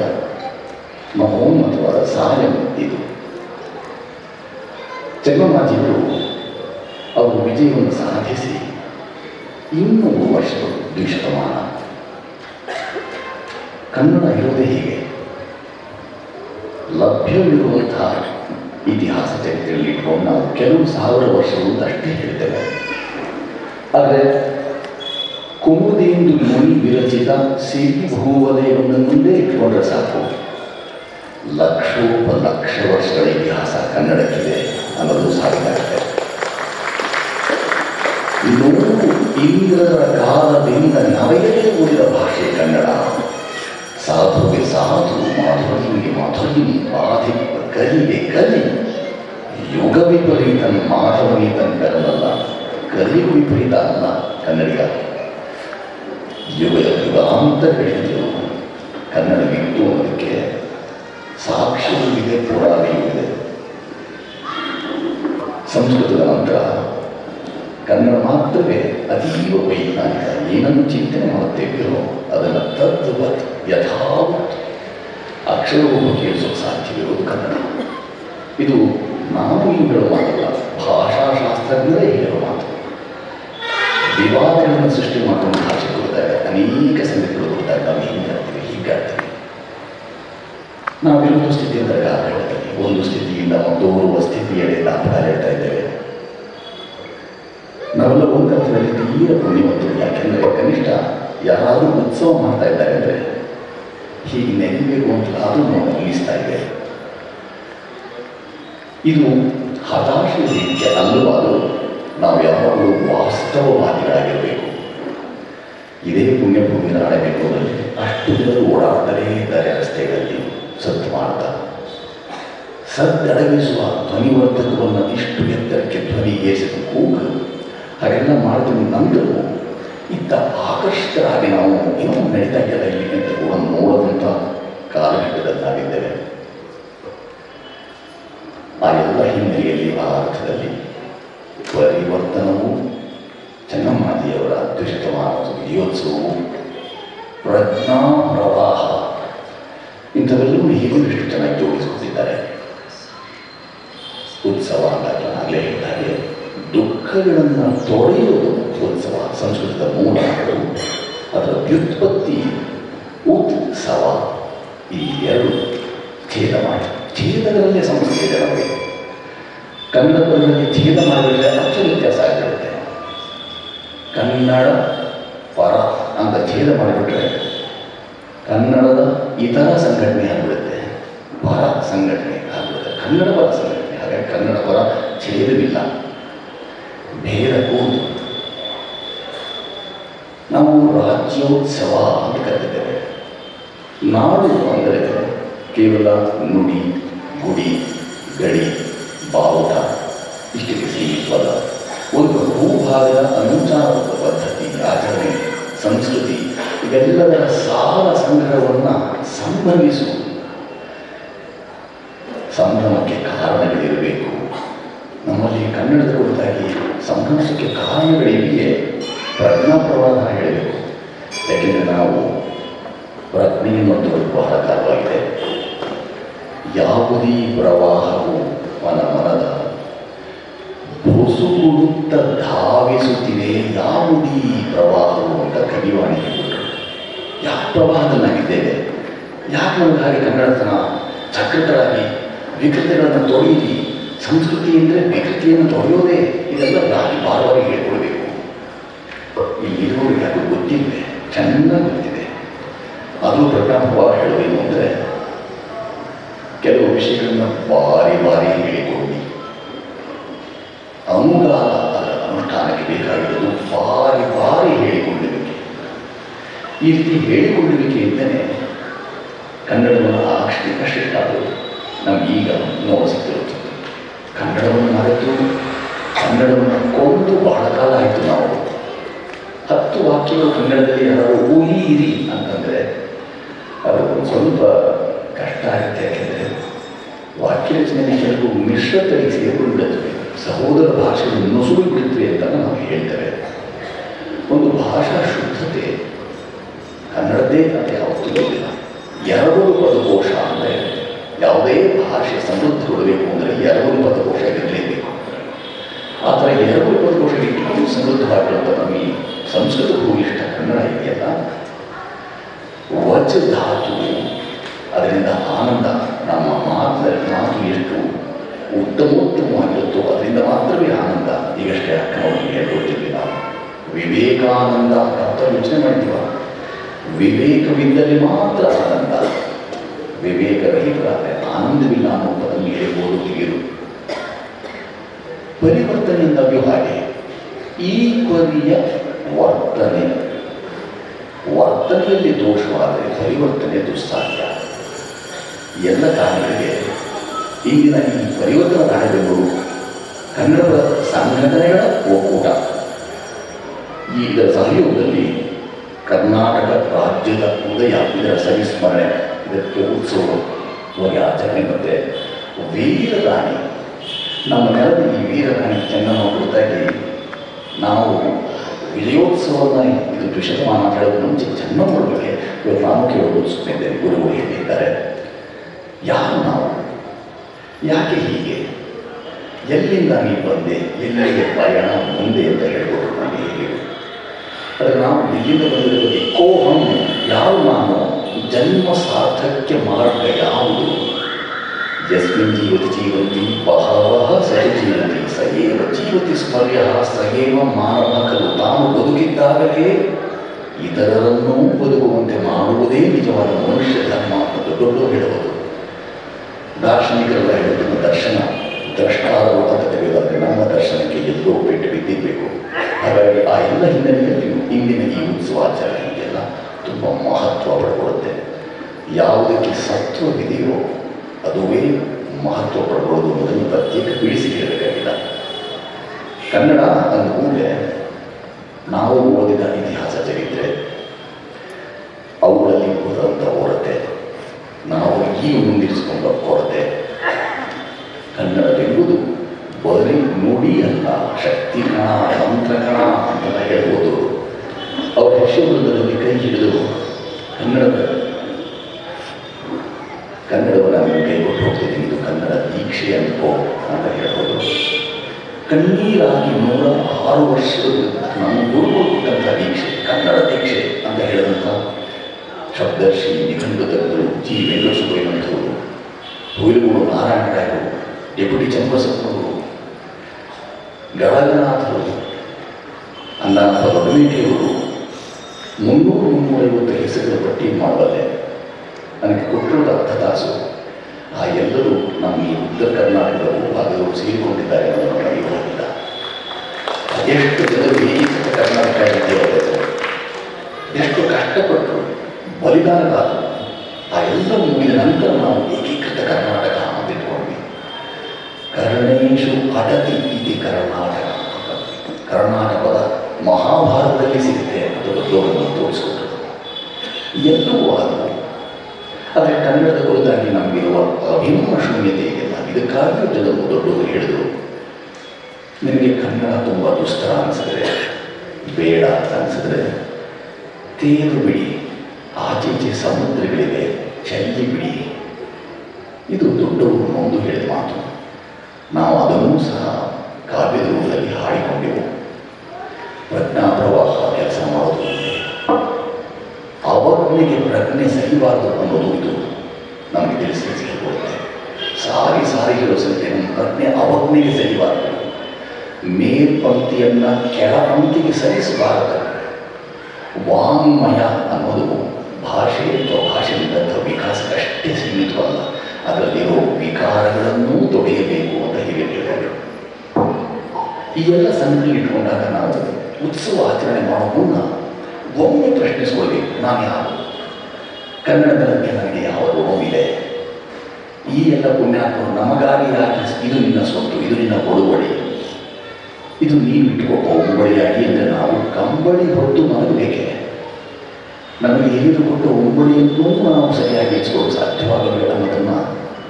ಮಹೋನ್ನತವಾದ ಸಾಯ ಇದು. ಚೆನ್ನಮ್ಮಾಜಿಯವರು ಅವರು ವಿಜಯವನ್ನು ಸಾಧಿಸಿ ಇನ್ನೂರು ವರ್ಷಗಳು ದ್ವಿಶತಮಾನ ಕನ್ನಡ ಇರುವುದೇ ಹೀಗೆ? ಲಭ್ಯವಿರುವಂತಹ ಇತಿಹಾಸ ಚರಿತ್ರೆಯಲ್ಲಿ ಇಟ್ಕೊಂಡು ನಾವು ಕೆಲವು ಸಾವಿರ ವರ್ಷಗಳು ಅಷ್ಟೇ ಹೇಳ್ತೇವೆ. ಆದರೆ ಕುಮುದೆಂದು ಮುನಿ ವಿರಚಿತ ಸಿಹಿ ಭೂವಲಯವನ್ನು ಮುಂದೆ ಇಟ್ಕೊಂಡ್ರೆ ಸಾಕು. ಲಕ್ಷೋಪ ಲಕ್ಷ ವರ್ಷಗಳ ಇತಿಹಾಸ ಕನ್ನಡಕ್ಕಿದೆ ಅನ್ನೋದು ಸಾಧ್ಯ ನೂರು ಇಂದ್ರರ ಕಾಲದಿಂದ ನಮಗೆ ಉಳಿದ ಭಾಷೆ ಕನ್ನಡ. ಸಾಧುಗೆ ಸಾಧು ಮಾಧುರ್ಯನಿಗೆ ಮಾಧುರ್ಯನಿ ಮಾಧಿ ಕಲಿಗೆ ಕಲಿ ಯುಗ ವಿಪರೀತನ್ ಮಾಧವನೀತನ್ ಕನ್ನಡಲ್ಲ ಕಲಿ ವಿಪರೀತ ಅಲ್ಲ ಕನ್ನಡಿಗ ಯುಗ ಯುಗಾಂತರಗಳಿಂದಲೂ ಕನ್ನಡವಿತ್ತು ಅನ್ನೋದಕ್ಕೆ ಸಾಕ್ಷ್ಯವೂ ಇದೆ ಪುರಾವೆಯೂ ಇದೆ. ಸಂಸ್ಕೃತದ ನಂತರ ಕನ್ನಡ ಮಾತ್ರವೇ ಅತೀವ ವೈಜ್ಞಾನಿಕ ಏನನ್ನು ಚಿಂತನೆ ಮಾಡುತ್ತೇವೆಯೋ ಅದನ್ನು ತತ್ವ ಯಥಾವತ್ ಅಕ್ಷರವನ್ನು ಕೇಳಿಸಲು ಸಾಧ್ಯವಿರುವುದು ಕನ್ನಡ. ಇದು ನಾವು ಹೇಳುವ ಹೇಳೋ ಮಾತಲ್ಲ ಭಾಷಾಶಾಸ್ತ್ರಜ್ಞರೇ ಹೇಳುವ ಮಾತು. ವಿವಾದಗಳನ್ನು ಸೃಷ್ಟಿ ಮಾಡುವ ಭಾಷೆ ಕೊಡುತ್ತಾರೆ ಅನೇಕ ಸಂಗತಿಗಳು ಕೊಡುತ್ತಾರೆ ನಾವು ಹೀಗಾಗ್ತೀವಿ ಹೀಗಾಗ್ತೀವಿ ನಾವಿರುವುದು ಸ್ಥಿತಿ ಅಂದರೆ ಹೇಳ್ತೀವಿ. ಒಂದು ಸ್ಥಿತಿಯಿಂದ ಮತ್ತೋರ್ವ ಸ್ಥಿತಿಯಲ್ಲಿ ನಾವು ಹೇಳ್ತಾ ಇದ್ದೇವೆ. ನಾವೆಲ್ಲ ಒಂದು ಅರ್ಥದಲ್ಲಿ ತೀರ ಪುಣ್ಯವಂತರು ಯಾಕೆಂದರೆ ಕನಿಷ್ಠ ಯಾರಾದರೂ ಉತ್ಸವ ಮಾಡ್ತಾ ಇದ್ದಾರೆ ಅಂದರೆ ಹೀಗೆ ನೆನಪಿರುವಂಥ ಅದು ನಾವು ನಿಲ್ಲಿಸ್ತಾ ಇದೆ ಇದು ಹತಾಶೆ ರೀತಿಯ ಅಲ್ಲವಾದರೂ ನಾವು ಯಾವಾಗಲೂ ವಾಸ್ತವವಾದಿಗಳಾಗಿರಬೇಕು. ಇದೇ ಪುಣ್ಯಭೂಮಿ ಅಂದರೆ ಅಷ್ಟು ಜನರು ಓಡಾಡ್ತಲೇ ಇದ್ದಾರೆ ರಸ್ತೆಗಳಲ್ಲಿ ಸತ್ತು ಮಾಡ್ತಾ. ಸದ್ದಡಗಿಸುವ ಧ್ವನಿವರ್ಧಕವನ್ನು ಇಷ್ಟು ಎತ್ತರಕ್ಕೆ ಧ್ವನಿ ಏರಿಸಿದ ಕೂಗಲು ಹಾಗೆಲ್ಲ ಮಾಡಿದ ನಂತರವೂ ಇತ್ತ ಆಕರ್ಷಿತರಾಗಿ ನಾವು ಇನ್ನೂ ನಡೀತಾ ಇದೆಯಲ್ಲ ಇಲ್ಲಿ ಅಂತ ಕೂಡ ನೋಡದಂಥ ಕಾಲಘಟ್ಟದಲ್ಲಿ ಆ ಎಲ್ಲ ಹಿನ್ನೆಲೆಯಲ್ಲಿ ಆ ಅರ್ಥದಲ್ಲಿ ಪರಿವರ್ತನವು ಚೆನ್ನಮ್ಮಾಜಿಯವರ ದ್ವಿಶತಮಾನದ ವಿಜಯೋತ್ಸವವು ಪ್ರಜ್ಞಾ ಪ್ರವಾಹ ಇಂಥವೆಲ್ಲವೂ ಹೀಗೂ ಎಷ್ಟು ಚೆನ್ನಾಗಿ ಜೋಡಿಸ್ಕೊತಿದ್ದಾರೆ ಉತ್ಸವ ಅಂದಾಗ ಆಗಲೇ ಹೇಳಿದಾಗೆ ದುಃಖಗಳನ್ನು ತೊಳೆಯುವುದು ಉತ್ಸವ ಸಂಸ್ಕೃತದ ಮೂಲ ಅದರ ವ್ಯುತ್ಪತ್ತಿ ಉತ್ಸವ ಈ ಎರಡು ಛೇದ ಮಾಡಿ ಛೇದಗಳಲ್ಲೇ ಸಮಸ್ಯೆ ಇದೆ ನಮಗೆ. ಕನ್ನಡದಲ್ಲಿ ಛೇದ ಮಾಡಿದರೆ ಅಕ್ಷರ ವ್ಯತ್ಯಾಸ ಆಗಿರುತ್ತೆ. ಕನ್ನಡ ಪರ ಅಂತ ಛೇದ ಮಾಡಿಬಿಟ್ರೆ ಕನ್ನಡದ ಇತರ ಸಂಘಟನೆ ಆಗಿಬಿಡುತ್ತೆ. ಪರ ಸಂಘಟನೆ ಆಗಿಬಿಡುತ್ತೆ. ಕನ್ನಡ ಪರ ಸಂಘಟನೆ. ಹಾಗಾಗಿ ಕನ್ನಡ ಪರ ಛೇದವಿಲ್ಲ. ಭೇದ ಕೂತು ನಾವು ರಾಜ್ಯೋತ್ಸವ ಅಂತ ಕರೆದಿದ್ದೇವೆ ನಾಡು ಅಂದರೆ ಕೇವಲ ನುಡಿ, ಗುಡಿ, ಗಡಿ, ಬಾವುಟ, ಇಷ್ಟಕ್ಕೆ ಸೀಮಿತವಾದ ಒಂದು ಭೂಭಾಗದ ಅನುಚಾರದ ಪದ್ಧತಿ, ಆಚರಣೆ, ಸಂಸ್ಕೃತಿ, ಇವೆಲ್ಲದರ ಸಾಲ ಸಂಗ್ರಹವನ್ನು ಸಂಭ್ರಮಿಸು ಸಂಭ್ರಮಕ್ಕೆ ಕಾರಣಗಳಿರಬೇಕು. ನಮ್ಮಲ್ಲಿ ಕನ್ನಡದ ಕುರಿತಾಗಿ ಸಂಭ್ರಮಿಸಕ್ಕೆ ಕಾರಣಗಳಿವೆಯೇ ಪ್ರಜ್ಞಾ ಪ್ರವಾಹ ಹೇಳಬೇಕು ಯಾಕೆಂದರೆ ನಾವು ಪ್ರಜ್ಞೆ ಮತ್ತು ಬಹಳ ಕಾಲವಾಗಿದೆ ಯಾವುದೇ ಪ್ರವಾಹವು ಮನ ಮನದ ಬೊಸುಗುಡುತ್ತ ಧಾವಿಸುತ್ತಿದೆ, ಯಾವುದೇ ಪ್ರವಾಹವು ಅಂತ ಕಡಿವಾಣಿ ಯಾವ ಪ್ರವಾಹದಲ್ಲಾಗಿದ್ದೇವೆ ಯಾಕೆ ಒಂದು ಹಾಗೆ ಕನ್ನಡತನ ಚಕ್ರಗಳಾಗಿ ವಿಕೃತಿಗಳನ್ನು ತೊಳೆಯಿರಿ? ಸಂಸ್ಕೃತಿ ಅಂದರೆ ವಿಕೃತಿಯನ್ನು ತೊಳೆಯೋದೇ ಇದೆಲ್ಲ ಯಾಕೆ ಬಾರವಾಗಿ ಹೇಳ್ಕೊಳ್ಬೇಕು ಇಲ್ಲಿರೋರಿಗೆ ಯಾಕೆ ಗೊತ್ತಿದೆ ಚೆನ್ನಾಗಿ ಗೊತ್ತಿದೆ. ಅದು ಪ್ರಜ್ಞಾಪವ ಹೇಳಬೇಕು ಅಂದರೆ, ಕೆಲವು ವಿಷಯಗಳನ್ನು ಬಾರಿ ಬಾರಿ ಹೇಳಿಕೊಂಡು. ಅನುಗಾಲ ಅದರ ಅನುಷ್ಠಾನಕ್ಕೆ ಬೇಕಾಗಿರೋದು ಬಾರಿ ಬಾರಿ ಹೇಳಿಕೊಳ್ಳುವಿಕೆ ಈ ರೀತಿ ಹೇಳಿಕೊಳ್ಳುವಿಕೆ ಇದ್ದರೆ ಕನ್ನಡವನ್ನು ಅಷ್ಟೇ ಆಗೋದು ನಮ್ಗೆ ಈಗ ನೋವು ಸಿಗ್ತಿರುತ್ತೆ ಕನ್ನಡವನ್ನು ಮರೆತು ಕನ್ನಡವನ್ನು ಕೊಂದು ಬಹಳ ಕಾಲ ಆಯಿತು ನಾವು. ಹತ್ತು ವಾಕ್ಯಗಳು ಕನ್ನಡದಲ್ಲಿ ಯಾರು ಊಹಿರಿ ಅಂತಂದರೆ ಅದು ಸ್ವಲ್ಪ ಕಷ್ಟ ಆಗುತ್ತೆ. ಯಾಕೆಂದರೆ ವಾಕ್ಯ ರಚನೆಯಲ್ಲಿ ಕೆಲವು ಮಿಶ್ರತೆಗೆ ಸೇರಿಕೊಂಡು ಬಿಡುತ್ತವೆ ಸಹೋದರ ಭಾಷೆಗಳು ನುಸುಗಿ ಬಿಡುತ್ತವೆ ಅಂತ ನಾವು ಹೇಳ್ತೇವೆ. ಒಂದು ಭಾಷಾ ಶುದ್ಧತೆ ಕನ್ನಡದ್ದೇ ಅಂತ ಯಾವತ್ತೂ ಗೊತ್ತಿಲ್ಲ. ಎರಡು ಪದಕೋಶ ಅಂತ ಇರುತ್ತೆ ಯಾವುದೇ ಭಾಷೆ ಸಮೃದ್ಧಗೊಳ್ಳಬೇಕು ಅಂದರೆ ಎರಡು ಪದಕೋಶ ಇರಲೇಬೇಕು. ಆ ಥರ ಎರಡು ಪದಕೋಶ ಇಟ್ಟು ಸಮೃದ್ಧವಾಗಿರುವಂಥ ನಮಗೆ ಸಂಸ್ಕೃತ ಇಷ್ಟ, ಕನ್ನಡ ಇದೆಯಲ್ಲ ವಚ ಧಾತು, ಅದರಿಂದ ಆನಂದ, ನಮ್ಮ ಮಾತು ಮಾತು ಎಷ್ಟು ಉತ್ತಮೋತ್ತಮವಾಗಿರುತ್ತೋ ಅದರಿಂದ ಮಾತ್ರವೇ ಆನಂದ. ಈಗಷ್ಟೇ ಅಕ್ಕನವರಿಗೆ ಹೇಳ್ಕೊಳ್ತೀವಿ ನಾವು ವಿವೇಕಾನಂದ ಅಂತ ಯೋಚನೆ ಮಾಡ್ತೀವ ವಿವೇಕವಿದ್ದಲ್ಲಿ ಮಾತ್ರ ಆನಂದ. ವಿವೇಕರಹಿತರಾದರೆ ಆನಂದವಿಲ್ಲ ಅನ್ನೋ ಪದವನ್ನು ಹೇಳ್ಬೋದು ಹಿರಿಯರು ಪರಿವರ್ತನೆಯಿಂದಾಗಿಯೂ ಹಾಗೆ ಈ ಕೊನೆಯ ವರ್ತನೆ. ವರ್ತನೆಯಲ್ಲಿ ದೋಷವಾದರೆ ಪರಿವರ್ತನೆ ದುಸ್ಸಾಧ್ಯ. ಎಲ್ಲ ಕಾರಣಗಳಿಗೆ ಇಂದಿನ ಈ ಪರಿವರ್ತನಾ ಕಾರ್ಯಗಳು ಕನ್ನಡ ಸಂಘಟನೆಗಳ ಒಕ್ಕೂಟ. ಈಗ ಸಹಯೋಗದಲ್ಲಿ ಕರ್ನಾಟಕ ರಾಜ್ಯದ ಉದಯ, ಇದರ ಸವಿಸ್ಮರಣೆ. ಇದಕ್ಕೆ ಉತ್ಸವ ಆಚರಣೆ ಮತ್ತೆ ವೀರರಾಣಿ ನಮ್ಮ ನೆಲದ ಈ ವೀರರಾಣಿ ಚೆನ್ನಮ್ಮ ಕುರಿತಾಗಿ ನಾವು ವಿಜಯೋತ್ಸವವನ್ನು ಇದು ದ್ವಿಶತಮಾನ ಹೇಳೋದು ಮುಂಚೆ ಚೆನ್ನಮ್ಮಳ ಬಗ್ಗೆ ಇವತ್ತು ನಾನು ಕೇಳೋದು ಸುಮ್ಮನೆ ಗುರುಗಳು ಹೇಳಿದ್ದಾರೆ. ಯಾರು ನಾವು? ಯಾಕೆ ಹೀಗೆ? ಎಲ್ಲಿಂದ ನೀವು ಬಂದೆ? ಎಲ್ಲಿಗೆ ಪಯಣ ಮುಂದೆ ಅಂತ ಹೇಳ್ಬೋದು ನಾನು ಹೇಳಿ. ಆದರೆ ನಾವು ಇಲ್ಲಿಂದ ಬಂದಿರೋದು ಕೋಹಂ, ಯಾರು ನಾನು? ಜನ್ಮ ಸಾರ್ಥಕ್ಯ ಮಾರ್ಗ ಯಾವುದು? ಯಸ್ಮಿನ್ ಜೀವತಿ ಜೀವಂತಿ ಬಹಳ ಸಹ ಜೀವತಿ, ಸಹೇವ ಜೀವತಿ ಸ್ಮರ್ಯ, ಸಹೇವ ಮಾನವ ಕಲು ತಾನು ಬದುಕಿದ್ದಾಗಲೇ ಇತರರನ್ನೂ ಬದುಕುವಂತೆ ಮಾಡುವುದೇ ನಿಜವಾದ ಮನುಷ್ಯ ಧರ್ಮ ಅಂತ ದೊಡ್ಡವರು ಹೇಳುವುದು ದಾರ್ಶನಿಕರೆಲ್ಲ ಹೇಳುತ್ತಿರುವ ದರ್ಶನ. ದ್ರಷ್ಟಾರರು ಅಂತ ತಿಳಿಯೋದಾದ್ರೆ ನಮ್ಮ ದರ್ಶನಕ್ಕೆ ಎಲ್ಲೋ ಪೆಟ್ಟು ಬಿದ್ದಿರಬೇಕು. ಹಾಗಾಗಿ ಆ ಎಲ್ಲ ಹಿನ್ನೆಲೆಯಲ್ಲಿಯೂ ಇಂದಿನ ಈ ಉತ್ಸವಾಚರಣೆಗೆಲ್ಲ ತುಂಬ ಮಹತ್ವ ಪಡ್ಕೊಳ್ಳುತ್ತೆ. ಯಾವುದಕ್ಕೆ ಸತ್ವವಿದೆಯೋ ಅದುವೇ ಮಹತ್ವ ಪಡ್ಕೊಳ್ಳೋದು ಅನ್ನೋದನ್ನು ಪ್ರತ್ಯೇಕ ಬಿಡಿಸಿ ಹೇಳಬೇಕಾಗಿಲ್ಲ ಕನ್ನಡ ಅಂದ ನಾವು ಓದಿದ ಇತಿಹಾಸ ಚರಿತ್ರೆ ಅವುಗಳಲ್ಲಿ ಹೋದಂಥ ಹೊರತೆ ನಾವು ಈಗ ಮುಂದಿರಿಸಿಕೊಂಡ ಕೊರತೆ. ಕನ್ನಡವೆಂಬುದು ಬರೀ ನುಡಿ ಅಲ್ಲ, ಶಕ್ತಿ ಕಣ, ಮಂತ್ರ ಕಣ ಅಂತೆಲ್ಲ ಹೇಳ್ಬೋದು. ಅವರ ಯಶೋವೃಂದದಲ್ಲಿ ಕೈ ಹಿಡಿದು ಕನ್ನಡದ ಕನ್ನಡವನ್ನು ನಾನು ಹೋಗ್ತಿದ್ದೀನಿ ಇದು ಕನ್ನಡ ದೀಕ್ಷೆ ಅನುಭವ ಅಂತ ಹೇಳ್ಬೋದು. ಕಣ್ಣೀರಾಗಿ ನೂರ ಆರು ವರ್ಷಗಳು ನಮ್ಮ ಗುರುಗಳು ಕೊಟ್ಟಂಥ ದೀಕ್ಷೆ, ಕನ್ನಡ ದೀಕ್ಷೆ ಅಂತ ಹೇಳಿದಂಥ ಶಬ್ದರ್ಶಿ ನಿಘಂಟು ತಜ್ಞರು ಜಿ. ವೆಂಕಟಸುಬ್ಬಯ್ಯನಂಥವರು ಹುಯಿಲುಗಳು ನಾರಾಯಣ ರಾಯರು, ಡೆಪ್ಯೂಟಿ ಚನ್ನಬಸಪ್ಪನವರು ಗಳಗನಾಥರು ಅನ್ನಾಥ ದೊಡ್ಡಮೇಟಿಯವರು ಮುನ್ನೂರು ಮುನ್ನೂರೈವತ್ತು ಹೆಸರುಗಳ ಪಟ್ಟಿ ಮಾಡಬಲ್ಲೆ. ನನಗೆ ಕೊಟ್ಟಿರೋದು ಅರ್ಧ ತಾಸು. ಆ ಎಲ್ಲರೂ ನಮ್ಮ ಈ ಉತ್ತರ ಕರ್ನಾಟಕದ ಭೂಭಾಗದವರು ಸೇರಿಕೊಂಡಿದ್ದಾರೆ ಅನ್ನೋದು ನನಗೆ ಗೊತ್ತಿಲ್ಲ ಅದೆಷ್ಟು ಜನರು ಏಕೀಕೃತ ಕರ್ನಾಟಕ ಇದೆಯೋ ಎಷ್ಟು ಕಷ್ಟಪಟ್ಟರು ಬಲಿದಾನಗಾರರು ಆ ಎಲ್ಲ ಮುಗಿದ ನಂತರ ನಾವು ಏಕೀಕೃತ ಕರ್ನಾಟಕ ಅಂತಿಟ್ಕೊಂಡ್ವಿ ಕರ್ಣೇಶು ಅಡತಿ ಇತಿ ಕರ್ನಾಟಕ. ಕರ್ನಾಟಕದ ಮಹಾಭಾರತದಲ್ಲಿ ಸಿಗುತ್ತೆ ಅಂತ ಒಂದು ತೋರಿಸ್ಕೊಂಡು ಎಲ್ಲವೂ ಅದು ಆದರೆ ಕನ್ನಡದ ಕುರಿತಾಗಿ ನಮಗಿರುವ ಅಭಿಮಾನ ಶೂನ್ಯತೆ ಇದೆಯಲ್ಲ, ಇದಕ್ಕಾಗಿ ಜನರು ದೊಡ್ಡವರು ಹೇಳಿದರು. ನಿಮಗೆ ಕನ್ನಡ ತುಂಬ ದುಸ್ತರ ಅನಿಸಿದ್ರೆ, ಬೇಡ ಅಂತ ಅನಿಸಿದ್ರೆ ತೇರು ಬಿಡಿ, ಆಚೀಚೆ ಸಮುದ್ರಗಳಿವೆ, ಚಲ್ಲಿ ಬಿಡಿ. ಇದು ದೊಡ್ಡವರು ಒಂದು ಹೇಳಿದ ಮಾತು. ನಾವು ಅದನ್ನು ಸಹ ಕಾವ್ಯದ ರೂಪದಲ್ಲಿ ಹಾಡಿಕೊಂಡೆವು ಅವಜ್ಞೆಗೆ ಸಹಿಬಾರದು ಅನ್ನೋದು ನಮಗೆ ತಿಳಿಸಿ ತಿಳಿಸಿಕೊಡುತ್ತೆ ಸಾರಿ ಸಾರಿ ಹೇಳೋ ಸತ್ಯ ನಮ್ಮ ಪ್ರಜ್ಞೆ ಅವಜ್ಞೆಗೆ ಸರಿಬಾರದು ಮೇಲ್ಪಂಕ್ತಿಯನ್ನ ಕೆಳಪಂಕ್ತಿಗೆ ಸರಿಸಬಾರದು. ವಾಂಗ್ಮಯ ಅನ್ನೋದು ಭಾಷೆ ಅಥವಾ ಭಾಷೆಯಿಂದ ವಿಕಾಸಕ್ಕಷ್ಟೇ ಸೀಮಿತವಲ್ಲ. ಅದರಲ್ಲಿರೋ ವಿಕಾರಗಳನ್ನೂ ತೊಡೆಯಬೇಕು ಅಂತ ಹೇಗೆ ಹೇಳಿದರು ಈ ಎಲ್ಲ ಸಂಗತಿ ಇಟ್ಕೊಂಡಾಗ ನಾವು ಉತ್ಸವ ಆಚರಣೆ ಮಾಡೋ ಮುನ್ನ ಒಮ್ಮೆ ಪ್ರಶ್ನಿಸ್ಕೊಳ್ಬೇಕು ನಾನು ಯಾರು? ಕನ್ನಡದಕ್ಕೆ ನನಗೆ ಯಾವ ರೂಪವಿದೆ ಈ ಎಲ್ಲ ಪುಣ್ಯಾತ್ಮರು ನಮಗಾಗಿ ಯಾಕೆ ಇದು ನಿನ್ನ ಸೊತ್ತು ಇದು ನಿನ್ನ ಕೊಡುಬಡಿ ಇದು ನೀನು ಇಟ್ಕೋ ಒಂಬಳಿಯಾಗಿ ಅಂದರೆ ನಾವು ಕಂಬಳಿ ಹೊತ್ತು ಮಲಗಬೇಕೆ ನಮಗೆ ಎಲ್ಲಿದು ಕೊಟ್ಟ ಒಂಬಳಿಯನ್ನೂ ನಾವು ಸರಿಯಾಗಿ ಹೆಚ್ಚಿಕೊಳ್ಳಲು ಸಾಧ್ಯವಾಗಬೇಕು ಅನ್ನೋದನ್ನು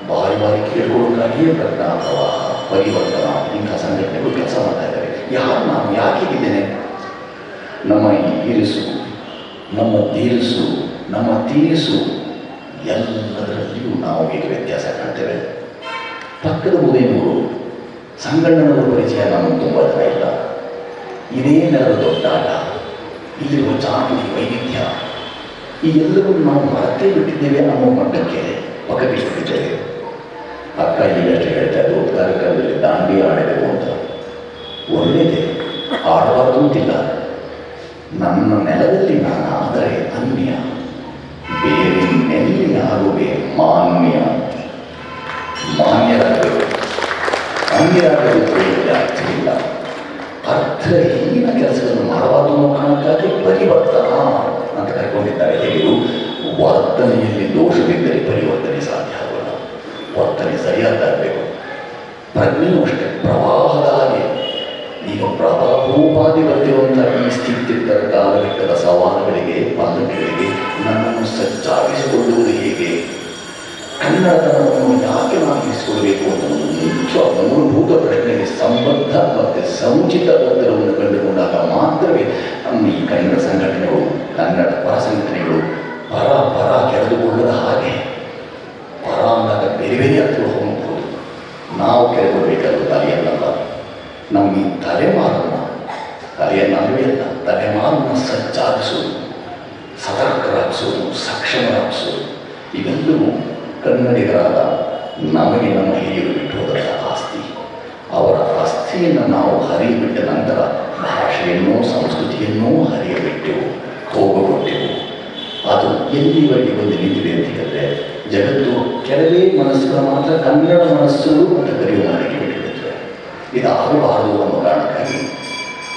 ಬಾರಿ ಬಾರಿ ಕೇಳ್ಕೊಳ್ಳೋಕ್ಕಾಗಿಯೇ ಪ್ರಜ್ಞಾ ಪ್ರವಾಹ ಪರಿವರ್ತನ, ಇಂಥ ಸಂಘಟನೆಗಳು ಕೆಲಸ ಮಾಡ್ತಾ ಇದ್ದಾರೆ. ಯಾರು ನಾನು ಯಾಕೆ ಇದ್ದೇನೆ? ನಮ್ಮ ಇರಿಸು ನಮ್ಮ ತೀರಿಸು ನಮ್ಮ ತೀರಿಸು ಎಲ್ಲದರಲ್ಲಿಯೂ ನಾವು ಈಗ ವ್ಯತ್ಯಾಸ ಕಾಣ್ತೇವೆ. ಪಕ್ಕದ ಉದಯನೂರು ಸಂಗಣ್ಣನವರ ಪರಿಚಯ ನಮಗೆ ತುಂಬ ಜನ ಇಲ್ಲ. ಇದೇ ನೆಲದ ದೊಡ್ಡಾಟ ಇಲ್ಲಿರುವ ಜಾತಿ ವೈವಿಧ್ಯ. ಈ ಎಲ್ಲವನ್ನು ನಾವು ಮರತೇ ಬಿಟ್ಟಿದ್ದೇವೆ ಅನ್ನೋ ಮಟ್ಟಕ್ಕೆ ಪಕ್ಕಬಿಟ್ಟಿದ್ದೇವೆ ಅಕ್ಕ ಈಗಷ್ಟೇ ಹೇಳ್ತಾ ಇದ್ರು ಕಾರ್ಯಕ್ರಮದಲ್ಲಿ ದಾಂಡಿ ಆಡಬೇಕು ಅಂತ. ಒಳ್ಳೆಯದೇ, ಆಡಬಾರ್ದು ಅಂತಿಲ್ಲ. ನನ್ನ ನೆಲದಲ್ಲಿ ನಾನು ಆದರೆ ಅನ್ಯ. ಬೇರೆ ನೆಲ್ಲಿ ಆಗುವೆ ಮಾನ್ಯ ಮಾನ್ಯರಾಗಬೇಕು. ಅನ್ಯರಾಗಬೇಕು ಎಂಬುದು ಇಲ್ಲ ಅರ್ಥಹೀನ ಕೆಲಸಗಳನ್ನು ಮಾಡಬಾರದು ಕಾರಣಕ್ಕಾಗಿ ಪರಿವರ್ತನ ಅಂತ ಕರ್ಕೊಂಡಿದ್ದಾರೆ ಹೇಗೆ ವರ್ತನೆಯಲ್ಲಿ ದೋಷವಿದ್ದರೆ ಪರಿವರ್ತನೆ ಸಾಧ್ಯ ಆಗೋಲ್ಲ ವರ್ತನೆ ಸರಿಯಾದಾಗಬೇಕು ಪ್ರಜ್ಞೆಯೂ ಅಷ್ಟೇ ಪ್ರವಾಹದ ಹಾಗೆ ಈಗ ಭೂಪಾದಿ ಈ ಸ್ಥಿತಿತರ ಕಾಲಘಟ್ಟದ ಸವಾಲುಗಳಿಗೆ, ಪಾಲಕರಿಗೆ ನನ್ನನ್ನು ಸಜ್ಜಾಗಿಸಿಕೊಳ್ಳುವುದು ಹೇಗೆ? ಕನ್ನಡತನವನ್ನು ಯಾಕೆ ನಾವು ಅನ್ನೋದು ಮುಖ್ಯ ಮೂಲಭೂತ ಪ್ರಶ್ನೆಗೆ ಸಂಬದ್ಧ ಮತ್ತು ಸಮುಚಿತ ಉತ್ತರವನ್ನು ಕಂಡುಕೊಂಡಾಗ ಮಾತ್ರವೇ ನಮ್ಮ ಈ ಕನ್ನಡ ಸಂಘಟನೆಗಳು, ಕನ್ನಡ ಪರ ಸಂಘಟನೆಗಳು ಪರ ಪರ ಕೆರೆದುಕೊಳ್ಳದ ಹಾಗೆ ಪರ ಅಂದಾಗ ಹೋಗಬಹುದು ನಾವು ಕೆರೆಕೊಳ್ಬೇಕಾದ ತಲೆಯನ್ನಲ್ಲ ನಮ್ಮ ಈ ತಲೆಮಾರನ್ನು ತಲೆಯನ್ನಲ್ಲೇ ಅಲ್ಲ ತಲೆಮಾರನ್ನು ಸಜ್ಜಾಗಿಸೋದು ಸತರ್ಕರಾಗಿಸೋದು ಸಕ್ಷಮರಾಗಿಸೋದು ಇವೆಲ್ಲವೂ ಕನ್ನಡಿಗರಾದ ನಮಗೆ ನಮ್ಮ ಹಿರಿಯರು ಬಿಟ್ಟು ಹೋದ ಆಸ್ತಿ. ಅವರ ಆಸ್ತಿಯನ್ನು ನಾವು ಹರಿಯಬಿಟ್ಟ ನಂತರ ಭಾಷೆಯನ್ನು, ಸಂಸ್ಕೃತಿಯನ್ನೂ ಹರಿಯಬಿಟ್ಟೆವು ಹೋಗಬಿಟ್ಟೆವು ಅದು ಎಲ್ಲಿವರೆಗೆ ಬಂದು ನಿಂತಿದೆ ಅಂತ ಹೇಳಿದ್ರೆ ಜಗತ್ತು ಕೆಲವೇ ಮನಸ್ಸುಗಳು ಮಾತ್ರ ಕನ್ನಡ ಮನಸ್ಸು ಅಂತ ಕರೆಯುವ ಬಿಟ್ಟಿದೆ. ಇದಾಗಬಾರದು ಅನ್ನೋ ಕಾರಣಕ್ಕಾಗಿ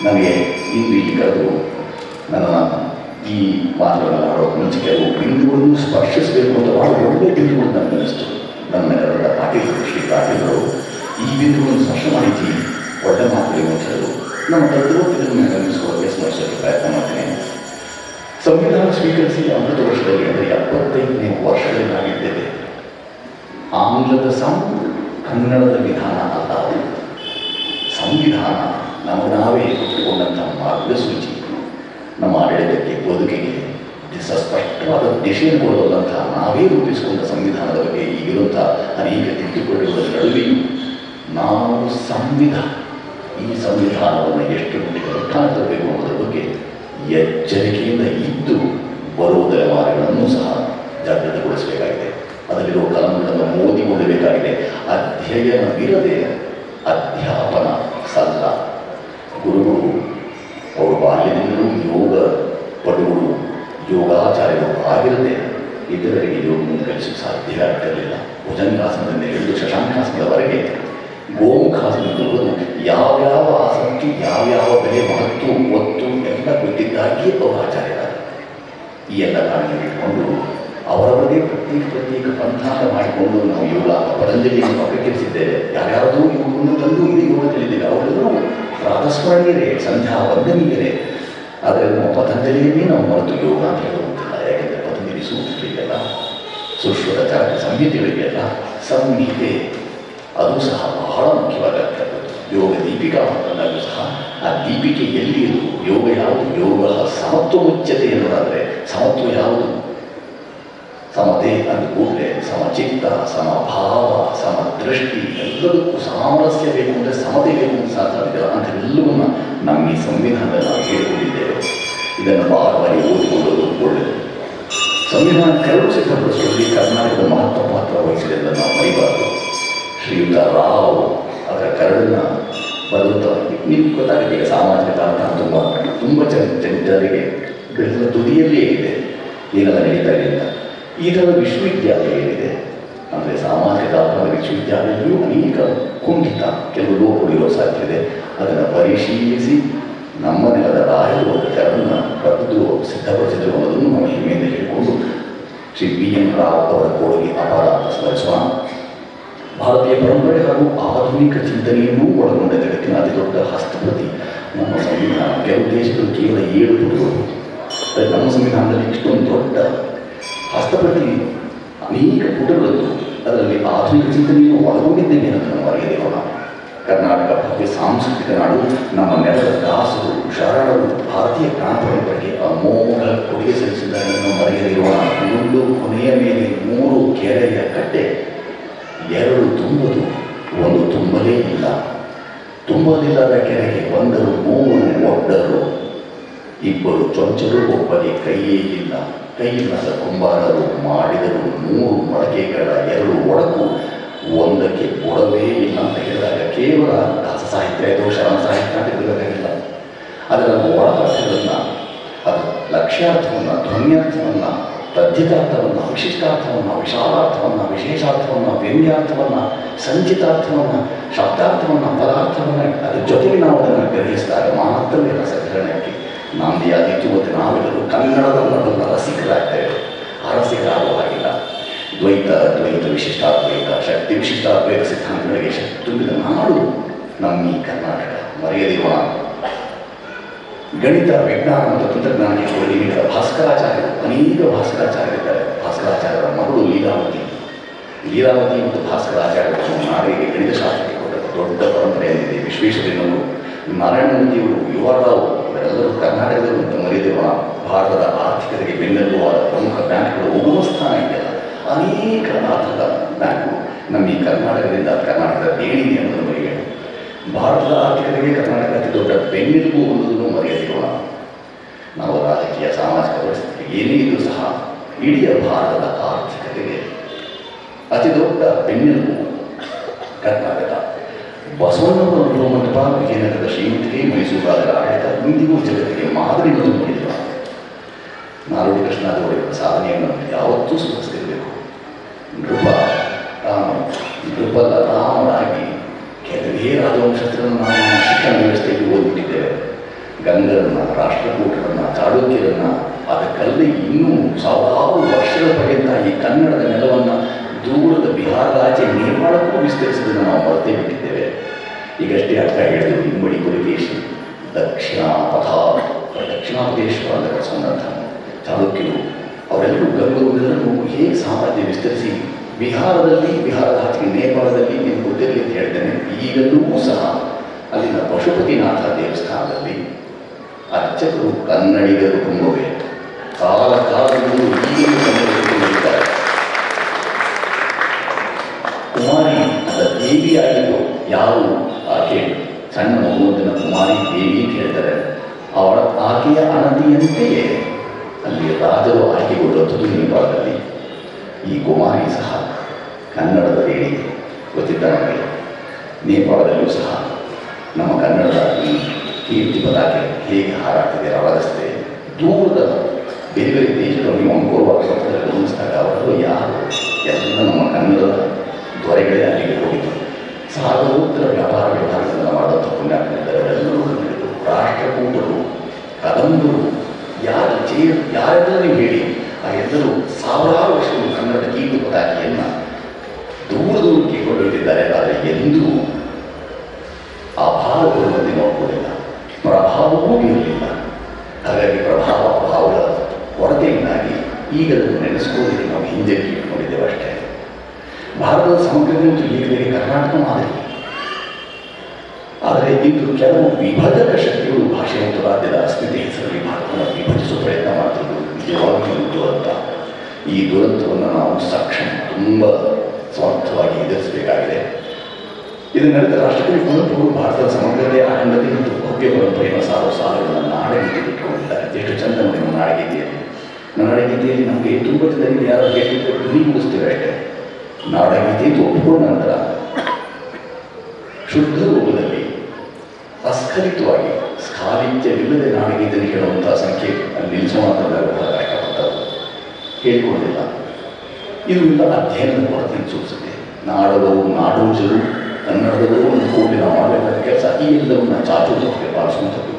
ನನಗೆ ಇಂದು ಈ ಕರೆದು ನನ್ನ ಈ ಮಾತುಗಳನ್ನು ಆಡೋಕೆ ಮುಂಚೆ ಕೆಲವು ಬಿಂದುಗಳನ್ನು ಸ್ಪರ್ಶಿಸಬೇಕು ಅಂತ ಭಾಳ ಒಳ್ಳೆಯ ಬಿಂದುಗಳು ನನಗೆ ಅನಿಸ್ತು ನನ್ನ ನೆರಳ ಪಾಟೀಲರು ಶ್ರೀ ಪಾಟೀಲರು ಈ ಬಿಂದುಗಳನ್ನು ಸ್ಪರ್ಶ ಮಾಡಿಸಿ ಒಳ್ಳೆ ಮಾತುಗಳು ಮುಂಚೆದು ನಮ್ಮ ನನಗೆ ಅನ್ನಿಸ್ಕೊಳ್ಳೋಕೆ ಸ್ಮರಿಸೋಕ್ಕೆ ಪ್ರಯತ್ನ ಮಾಡ್ತೇನೆ. ಸಂವಿಧಾನ ಸ್ವೀಕರಿಸಿ ಅಮೃತ ವರ್ಷದಲ್ಲಿ ಅಂದರೆ ಎಪ್ಪತ್ತೈದನೇ ವರ್ಷದಲ್ಲಿ ನಾವಿದ್ದೇವೆ ಆಂಗ್ಲದ ಸಂ ಕನ್ನಡದ ವಿಧಾನ ಅಲ್ಲ ಸಂವಿಧಾನ ನಮಗೆ ನಾವೇ ಹುಟ್ಟಿಕೊಂಡಂಥ ಮಾರ್ಗಸೂಚಿ. ನಮ್ಮ ಆಡಳಿತಕ್ಕೆ ಬದುಕಿಗೆ ಸಸ್ಪಷ್ಟವಾದ ಸ್ಪಷ್ಟವಾದ ದಿಶೆಯನ್ನು ಕೊಡುವಂತಹ ನಾವೇ ರೂಪಿಸಿಕೊಂಡ ಸಂವಿಧಾನದ ಬಗ್ಗೆ ಈಗಿರುವಂಥ ಅನೇಕ ತಿದ್ದುಪಡಿಗಳ ನಡುವೆಯೂ ನಾವು ಸಂವಿಧಾನ, ಈ ಸಂವಿಧಾನವನ್ನು ಎಷ್ಟು ಮಟ್ಟಿಗೆ ಅನುಷ್ಠಾನ ತರಬೇಕು ಅನ್ನೋದ್ರ ಬಗ್ಗೆ ಎಚ್ಚರಿಕೆಯಿಂದ ಇದ್ದು ಬರುವ ತಲೆಮಾರುಗಳನ್ನು ಸಹ ಜಾಗೃತಗೊಳಿಸಬೇಕಾಗಿದೆ. ಅದರಲ್ಲಿರುವ ಕಲಂಗಳನ್ನು ಓದಿಕೊಳ್ಳಬೇಕಾಗಿದೆ ಅಧ್ಯಯನವಿರದೆ ಅಧ್ಯಾಪನ ಸಲ್ಲ ಗುರುಗಳು, ಅವರು ಬಾಲ್ಯದಿಂದಲೂ ಯೋಗ ಪಟುಗಳು, ಯೋಗಾಚಾರ್ಯರು ಆಗಿರದೆ ಇತರರಿಗೆ ಯೋಗವನ್ನು ಕಲಿಸಲು ಸಾಧ್ಯ ಆಗ್ತಿರಲಿಲ್ಲ. ಭುಜಂಗಾಸನದಿಂದ ಹಿಡಿದು ಶಶಾಂಕಾಸನದವರೆಗೆ ಗೋಮುಖಾಸನದಿಂದ ಹಿಡಿದು ಯಾವ್ಯಾವ ಆಸನಕ್ಕೆ ಯಾವ್ಯಾವ ಬೆಲೆ, ಮಹತ್ವ, ಒತ್ತು ಎಲ್ಲ ಗೊತ್ತಿದ್ದಾಗಿಯೇ ಅವರು ಆಚಾರ್ಯರಾದರು. ಈ ಎಲ್ಲ ಕಾರಣ ಇಟ್ಕೊಂಡು ಅವರವರದೇ ಪ್ರತ್ಯೇಕ ಪ್ರತ್ಯೇಕ ಪಂಥಾಟ ಮಾಡಿಕೊಂಡು ನಾವು ಯೋಗ ಪರಂಜಲಿಯನ್ನು ಪ್ರಕಟಿಸಿದ್ದೇವೆ ಯಾರ್ಯಾರದೂ ಯೋಗವನ್ನು ತಂದು ಇಲ್ಲಿ ಯೋಗ ತಿಳಿದಿಲ್ಲ ಅವರೆಲ್ಲರೂ ಪ್ರಾತಸ್ಮರಣೀಯರೇ ಸಂಧ್ಯಾ ವಂದನೀಯರೇ. ಆದರೆ ನಮ್ಮ ಪತಂಜಲಿಯನ್ನೇ ನಾವು ಮರೆತು ಯೋಗ ಅಂತ ಹೇಳುವಂತಿಲ್ಲ. ಯಾಕೆಂದರೆ ಪತಂಜಲಿ ಸೂತ್ರಗಳಿಗೆಲ್ಲ ಸುಶ್ವದ ಚರಕ ಸಂಹಿತೆಗಳಿಗೆಲ್ಲ ಸಂಹಿತೆ, ಅದು ಸಹ ಬಹಳ ಮುಖ್ಯವಾದ ಯೋಗ ದೀಪಿಕಾ ಅಂತಂದಾಗೂ ಸಹ ಆ ದೀಪಿಕೆ ಎಲ್ಲಿ ಇದು ಯೋಗ ಯಾವುದು? ಯೋಗ ಸಮತ್ವ ಮುಚ್ಚತೆ ಎನ್ನುವುದಾದರೆ ಸಮತ್ವ ಯಾವುದು? ಚಿತ್ತ ಸಮ ಸಮಚಿತ್ತ, ಸಮಭಾವ, ಸಮದೃಷ್ಟಿ, ಎಲ್ಲದಕ್ಕೂ ಸಾಮರಸ್ಯ ಬೇಕು ಅಂದರೆ ಸಮತೆ ಬೇಕು ಅಂತ ಸಾಧ್ಯ ಅಂತ ಎಲ್ಲವನ್ನ ನಮ್ಮ ಈ ಸಂವಿಧಾನದಲ್ಲಿ ನಾವು ಹೇಳಿಕೊಂಡಿದ್ದೇವೆ. ಇದನ್ನು ಬಾರ ಬಾರಿ ಓದಿಕೊಳ್ಳೋದು ಒಳ್ಳೆಯದು ಸಂವಿಧಾನ ಕರಡು ಸಿದ್ಧಪಡಿಸುವಲ್ಲಿ ಕರ್ನಾಟಕದ ಮಹತ್ವ ಪಾತ್ರ ವಹಿಸಿದೆ ಅಂತ ನಾವು ಮರಿಬಾರದು. ಶ್ರೀಯುತ ರಾವ್ ಅದರ ಕರಡನ್ನು ಬರೆದಂಥ ನಿಮ್ಗೆ ಗೊತ್ತಾಗುತ್ತೆ, ಈಗ ಸಾಮಾಜಿಕ ಕಾರಣ ತುಂಬ ತುಂಬ ಜನ ಜನರಿಗೆ ಬೆಳೆದ ತುದಿಯಲ್ಲಿಯೇ ಇದೆ. ಏನೆಲ್ಲ ನಡೀತಾ ಇದೆ ಅಂತ. ಈ ಥರದ ವಿಶ್ವವಿದ್ಯಾಲಯ ಏನಿದೆ ಅಂದರೆ ಸಾಮಾಜಿಕ ಜಾಲತಾಣ ವಿಶ್ವವಿದ್ಯಾಲಯದಲ್ಲೂ ಅನೇಕ ಕುಂಠಿತ ಕೆಲವು ಲೋಪಗಳು ಇರೋ ಸಾಧ್ಯತೆ ಇದೆ. ಅದನ್ನು ಪರಿಶೀಲಿಸಿ ನಮ್ಮ ನೆಲದ ರಾಯರು ಅದನ್ನು ಬರೆದು ಸಿದ್ಧಪಡಿಸಿದ್ರು ಅನ್ನೋದನ್ನು ನಾವು ಹೆಮ್ಮೆಯಿಂದ ಹೇಳಿಕೊಂಡು ಶ್ರೀ ಬಿ ಎನ್ ರಾವ್ ಅವರ ಕೊಡುಗೆ ಅಪಾರ ಸ್ಮರಿಸೋಣ ಭಾರತೀಯ ಪರಂಪರೆ ಹಾಗೂ ಆಧುನಿಕ ಚಿಂತನೆಯನ್ನು ಒಳಗೊಂಡ ಜಗತ್ತಿನ ಅತಿ ದೊಡ್ಡ ಹಸ್ತಪ್ರತಿ ನಮ್ಮ ಸಂವಿಧಾನ. ಕೆಲವು ದೇಶಗಳು ಕೇವಲ ಏಳು ಪುಟಗಳು. ನಮ್ಮ ಸಂವಿಧಾನದಲ್ಲಿ ಇಷ್ಟೊಂದು ದೊಡ್ಡ ಹಸ್ತಪ್ರತಿ ಅನೇಕ ಪುಟಗಳನ್ನು ಅದರಲ್ಲಿ ಆಧುನಿಕ ಚಿಂತನೆಯನ್ನು ಒಳಗೊಂಡಿದ್ದೇನೆ ಅನ್ನೋದನ್ನು ಮರೆಯದಿರೋಣ. ಕರ್ನಾಟಕ ಭವ್ಯ ಸಾಂಸ್ಕೃತಿಕ ನಾಡು ನಮ್ಮ ನೆಲದ ದಾಸರು ಶರಣರು ಭಾರತೀಯ ಪ್ರಾಂತಗಳ ಬಗ್ಗೆ ಅಮೋಘ ಕೊಡುಗೆ ಸಲ್ಲಿಸಿದ್ದಾರೆ ನಾವು ಮರೆಯದಿರೋಣ. ಒಂದು ಕೊನೆಯ ಮೇಲೆ ಮೂರು ಕೆರೆಯ ಕಟ್ಟೆ, ಎರಡು ತುಂಬದು, ಒಂದು ತುಂಬಲೇ ಇಲ್ಲ. ತುಂಬಲಿಲ್ಲದ ಕೆರೆಗೆ ಒಂದರು ಮೂವರು ಒಡ್ಡರು, ಇಬ್ಬರು ಚೊಂಚರು, ಒಬ್ಬರಿಗೆ ಕೈಯೇ ಇಲ್ಲ. ಕೈಯಿಲ್ಲದ ಕುಂಬಾರರು ಮಾಡಿದರು ಮೂರು ಮಡಕೆಗಳ ಎರಡು ಒಡಕು ಒಂದಕ್ಕೆ ಬುಡವೇ ಇಲ್ಲ ಅಂತ ಹೇಳಿದಾಗ ಕೇವಲ ದಾಸ ಸಾಹಿತ್ಯ ಇದು ಶರಣ ಸಾಹಿತ್ಯ ಅಂತ ಹೇಳಬೇಕಾಗಿಲ್ಲ ಅದರ ಒಳಗರ್ಥಗಳನ್ನು ಅದು ಲಕ್ಷ್ಯಾರ್ಥವನ್ನು, ಧ್ವನ್ಯಾರ್ಥವನ್ನು, ತದ್ಧಿತಾರ್ಥವನ್ನು, ವಿಶಿಷ್ಟಾರ್ಥವನ್ನು, ವಿಶಾಲಾರ್ಥವನ್ನು, ವಿಶೇಷಾರ್ಥವನ್ನು, ವ್ಯಂಗ್ಯಾರ್ಥವನ್ನು, ಸಂಚಿತಾರ್ಥವನ್ನು, ಶಬ್ದಾರ್ಥವನ್ನು, ಪದಾರ್ಥವನ್ನು, ಅದ್ರ ಜೊತೆಗೆ ನಾವು ಅದನ್ನು ಗ್ರಹಿಸಿದಾಗ ಮಾತ್ರವೇ ರಸಗ್ರಹಣಕ್ಕೆ ನಾಂದಿಯಾಗಿತ್ತು ಮತ್ತು ನಾವೆಲ್ಲರೂ ಕನ್ನಡದ ಮನವನ್ನು ರಸಿಕರಾಗ್ತೇವೆ ಅರಸಿಕರಾಗುವಾಗಿಲ್ಲ ದ್ವೈತ ದ್ವೈತ ವಿಶಿಷ್ಟಾದ್ವೈತ, ಶಕ್ತಿ ವಿಶಿಷ್ಟಾದ್ವೈತ ಸಿದ್ಧಾಂತಗಳಿಗೆ ಶಕ್ತಿ ತುಂಬಿದ ನಾಡು ನಮ್ಮ ಈ ಕರ್ನಾಟಕ. ಮರೆಯದಿರುವ ಗಣಿತ, ವಿಜ್ಞಾನ ಮತ್ತು ತಂತ್ರಜ್ಞಾನಕ್ಕೆ ನೀಡಿದ ಭಾಸ್ಕರಾಚಾರ್ಯರು, ಅನೇಕ ಭಾಸ್ಕರಾಚಾರ್ಯರಿದ್ದಾರೆ. ಭಾಸ್ಕರಾಚಾರ್ಯರ ಮಗಳು ಲೀಲಾವತಿ. ಲೀಲಾವತಿ ಮತ್ತು ಭಾಸ್ಕರಾಚಾರ್ಯರು ನಾಡಿಗೆ ಗಣಿತಶಾಸ್ತ್ರಕ್ಕೆ ಕೊಟ್ಟ ದೊಡ್ಡ ಪರಂಪರೆಯಲ್ಲಿದೆ. ವಿಶ್ವೇಶ್ವರಯ್ಯನವರು ನಾರಾಯಣಮೂರ್ತಿಯವರು, ಯುವರಾವ್ ಇವರೆಲ್ಲರೂ ಕರ್ನಾಟಕದಲ್ಲಿ ಮತ್ತು ಮರೆಯದಿರುವ ಭಾರತದ ಆರ್ಥಿಕತೆಗೆ ಬೆನ್ನೆಲುಬಾದ ಪ್ರಮುಖ ಬ್ಯಾಂಕ್ಗಳು ಉಗಮ ಸ್ಥಾನ ಇದೆಯಲ್ಲ ಅನೇಕ ಆರ್ಥಿಕ ಬ್ಯಾಂಕು ನಮ್ಮ ಈ ಕರ್ನಾಟಕದಿಂದ ಕರ್ನಾಟಕದ ದೇಣಿಗೆ ಅನ್ನೋದು ಮರೆಯಲು ಭಾರತದ ಆರ್ಥಿಕತೆಗೆ ಕರ್ನಾಟಕ ಅತಿ ದೊಡ್ಡ ಬೆನ್ನೆಲುಬು ಅನ್ನೋದನ್ನು ಮರೆಯದಿರೋಣ ನಾವು ರಾಜಕೀಯ, ಸಾಮಾಜಿಕ ಪರಿಸ್ಥಿತಿ ಏನೇ ಇದ್ರೂ ಸಹ ಇಡೀ ಭಾರತದ ಆರ್ಥಿಕತೆಗೆ ಅತಿ ದೊಡ್ಡ ಬೆನ್ನೆಲುಬು ಕರ್ನಾಟಕ. ಬಸವಣ್ಣನವರ ಮಂಟಪ ವಿಜಯನಗರದ ಶ್ರೀಮಂತಿಗೆ ಮೈಸೂರು ರಾಜರ ಆಡಳಿತ ಇಂದಿಗೂ ಜಗತ್ತಿಗೆ ಮಾದರಿಗಳನ್ನು ನೀಡಿಲ್ಲ ನಾಲ್ವಡಿ ಕೃಷ್ಣದೇವರ ಸಾಧನೆಯನ್ನು ಯಾವತ್ತೂ ಸ್ಮರಿಸದಿರಬೇಕು ನೃಪ ರಾಮ ನೃಪದ ರಾಮನಾಗಿ ಕೆಲವೇ ರಾಜವಂಶಸ್ಥರನ್ನು ನಾವು ಶಿಕ್ಷಣ ವ್ಯವಸ್ಥೆಯಲ್ಲಿ ಓದ್ಬಿಟ್ಟಿದ್ದೇವೆ ಗಂಗರನ್ನ ರಾಷ್ಟ್ರಕೂಟರನ್ನ ಚಾಳುಕ್ಯರನ್ನ ಅದಕ್ಕಲ್ಲಿ ಇನ್ನೂ ಸಾವಿರಾರು ವರ್ಷಗಳ ಪರ್ಯಂತ ಈ ಕನ್ನಡದ ನೆಲವನ್ನು ದೂರದ ಬಿಹಾರದ ಆಚೆ ನೇಪಾಳಕ್ಕೂ ವಿಸ್ತರಿಸಿದ್ದನ್ನು ನಾವು ಮರೆತೇ ಬಿಟ್ಟಿದ್ದೇವೆ ಈಗಷ್ಟೇ ಅರ್ಥ ಹೇಳಿದರು ಇಮ್ಮಡಿ ಪುಲಿಕೇಶಿ ದಕ್ಷಿಣ ಪಥ ದಕ್ಷಿಣಾಪದೇಶ್ವರ ಅಂತ ಕರೆಸೋಣಂಥ ಚಾಲುಕ್ಯರು ಅವರೆಲ್ಲರೂ ಗಂಗರುಗಳನ್ನು ಹೇಗೆ ಸಾಮ್ರಾಜ್ಯ ವಿಸ್ತರಿಸಿ ಬಿಹಾರದಲ್ಲಿ ಬಿಹಾರದ ಆಚೆಗೆ ನೇಪಾಳದಲ್ಲಿ ನೀವು ಗೊತ್ತಿರಲಿ ಅಂತ ಹೇಳ್ತೇನೆ. ಈಗಲೂ ಸಹ ಅಲ್ಲಿನ ಪಶುಪತಿನಾಥ ದೇವಸ್ಥಾನದಲ್ಲಿ ಅರ್ಚಕರು ಕನ್ನಡಿಗರು ತುಂಬವೇ ಕಾಲ ಕಾಲದಲ್ಲೂ ಈಗಲೂ ಕನ್ನಡಿಗರು ತುಂಬಿದ್ದಾರೆ ಕುಮಾರಿ ದೇವಿಯಾಗಿದ್ದು ಯಾರು? ಆಕೆ ಸಣ್ಣ ಮಗುವಂತನ ಕುಮಾರಿ ದೇವಿ ಅಂತ ಹೇಳ್ತಾರೆ. ಅವಳ ಆಕೆಯ ಅನತಿಯಂತೆಯೇ. ಅಲ್ಲಿ ರಾಜರು ಆಯ್ಕೆಗೊಳ್ಳುವಂಥದ್ದು ನೇಪಾಳದಲ್ಲಿ ಈ ಕುಮಾರಿ ಸಹ ಕನ್ನಡದ ದೇಣಿಗೆ ಗೊತ್ತಿದ್ದ ನಮಗೆ. ನೇಪಾಳದಲ್ಲೂ ಸಹ ನಮ್ಮ ಕನ್ನಡದ ಈ ಕೀರ್ತಿ ಪದಾಕೆ ಹೇಗೆ ಹಾರಾಡ್ತಿದೆ ರವಾದಿಸ್ತಿದೆ ದೂರದ ಬೇರೆ ಬೇರೆ ದೇಶಗಳಲ್ಲಿ ಸಂಸ್ಥೆಗಳು ಗಮನಿಸಿದಾಗ ಅವರು ಯಾರು? ಎಲ್ಲ ನಮ್ಮ ಕನ್ನಡದ ದೊರೆಗಳೇ ಅಲ್ಲಿಗೆ ಹೋಗಿದ್ದು ಸಾಗರೋತ್ತರ ವ್ಯಾಪಾರ ವ್ಯವಹಾರಗಳನ್ನು ಮಾಡುವಂಥ ಪುಣ್ಯಾತ್ಮರಿದ್ದಾರೆ ಕಂಡಿದ್ದು ರಾಷ್ಟ್ರಕೂಟರು, ಕದಂಬರು, ಯಾರ ಜಯ ಯಾರೆಲ್ಲರೂ ಹೇಳಿ, ಆ ಎಲ್ಲರೂ ಸಾವಿರಾರು ವರ್ಷಗಳು ಕನ್ನಡ ಕೀಟು ಪಟಾಕಿಯನ್ನು ದೂರ ದೂರಕ್ಕೆ ಕೊಂಡೊಯ್ದಿದ್ದಾರೆ. ಆದರೆ ಎಂದೂ ಆ ಬರುವಂತೆ ನೋಡಿಕೊಂಡಿಲ್ಲ. ಪ್ರಭಾವವೂ ಇರಲಿಲ್ಲ. ಹಾಗಾಗಿ ಪ್ರಭಾವ ಭಾವದ ಕೊರತೆಯಿಂದಾಗಿ ಈಗ ಅದನ್ನು ನಾವು ಹಿಂದೆ ಇಟ್ಕೊಂಡಿದ್ದೇವೆ ಅಷ್ಟೇ. ಭಾರತದ ಮತ್ತು ಏಕತೆಗೆ ಕರ್ನಾಟಕ ಮಾದರಿ. ಆದರೆ ಇಂದು ಕೆಲವು ವಿಭಜಕ ಶಕ್ತಿಗಳು ಭಾಷೆ ಮತ್ತು ರಾಜ್ಯದ ಅಸ್ಮಿತೆ ಹೆಸರಲ್ಲಿ ಭಾರತವನ್ನು ವಿಭಜಿಸುವ ಪ್ರಯತ್ನ ಮಾಡ್ತಿದ್ದು ನಿಜವಾಗಿಯೂ ದುರಂತ ಈ ದುರಂತವನ್ನು ನಾವು ಸಾಕ್ಷಿ ತುಂಬ ಸಮರ್ಥವಾಗಿ ಎದುರಿಸಬೇಕಾಗಿದೆ. ಇದು ನಡೆದ ರಾಷ್ಟ್ರಕವಿ ಕುವೆಂಪು ಭಾರತದ ಸಮಗ್ರತೆ, ಅಖಂಡತೆ ಮತ್ತು ಭವ್ಯ ಪರಂಪರೆಯನ್ನು ಸಾರುವ ಸಾಲುಗಳನ್ನು ನಾಡಗೀತೆ ಇಟ್ಟುಕೊಂಡಿದ್ದಾರೆ ಎಷ್ಟು ಚಂದ ನಮ್ಮ ನಾಡಗೀತೆಯಲ್ಲಿ. ನಾಡಗೀತೆಯಲ್ಲಿ ನಮಗೆ ತುಂಬ ಜನರಿಗೆ ಯಾರು ಹೇಳಿದ್ರೆ ನೀವು ಮುಗಿಸ್ತೇವೆ ಅಷ್ಟೇ. ನಾಡಗೀತೆ ಅಂತ ಒಪ್ಪಿಕೊಂಡ ನಂತರ ಶುದ್ಧ ರೂಪದಲ್ಲಿ ಅಸ್ಖಲಿತವಾಗಿ ಸ್ಖಾಲಿತ್ಯವಿಲ್ಲದೆ ನಾಡಗೀತೆಯನ್ನು ಹೇಳುವಂತಹ ಸಂಖ್ಯೆ ಅಲ್ಲಿ ಕಷ್ಟಪಟ್ಟರು ಹೇಳಿಕೊಳ್ಳಿಲ್ಲ ಇದು ಇಲ್ಲ ಅಧ್ಯಯನದ ಕೊರತೆ ಸೂಚಿಸುತ್ತೆ. ನಾಡವರು ನಾಡೋಜರು ಕನ್ನಡದವರು ಒಂದು ಕೂಡಿ ನಾವು ಮಾಡಬೇಕಾದ ಕೆಲಸ. ಈ ಎಲ್ಲವನ್ನ ಚಾತುರ್ಯಕ್ಕೆ ಪಾಲಿಸುವಂಥದ್ದು.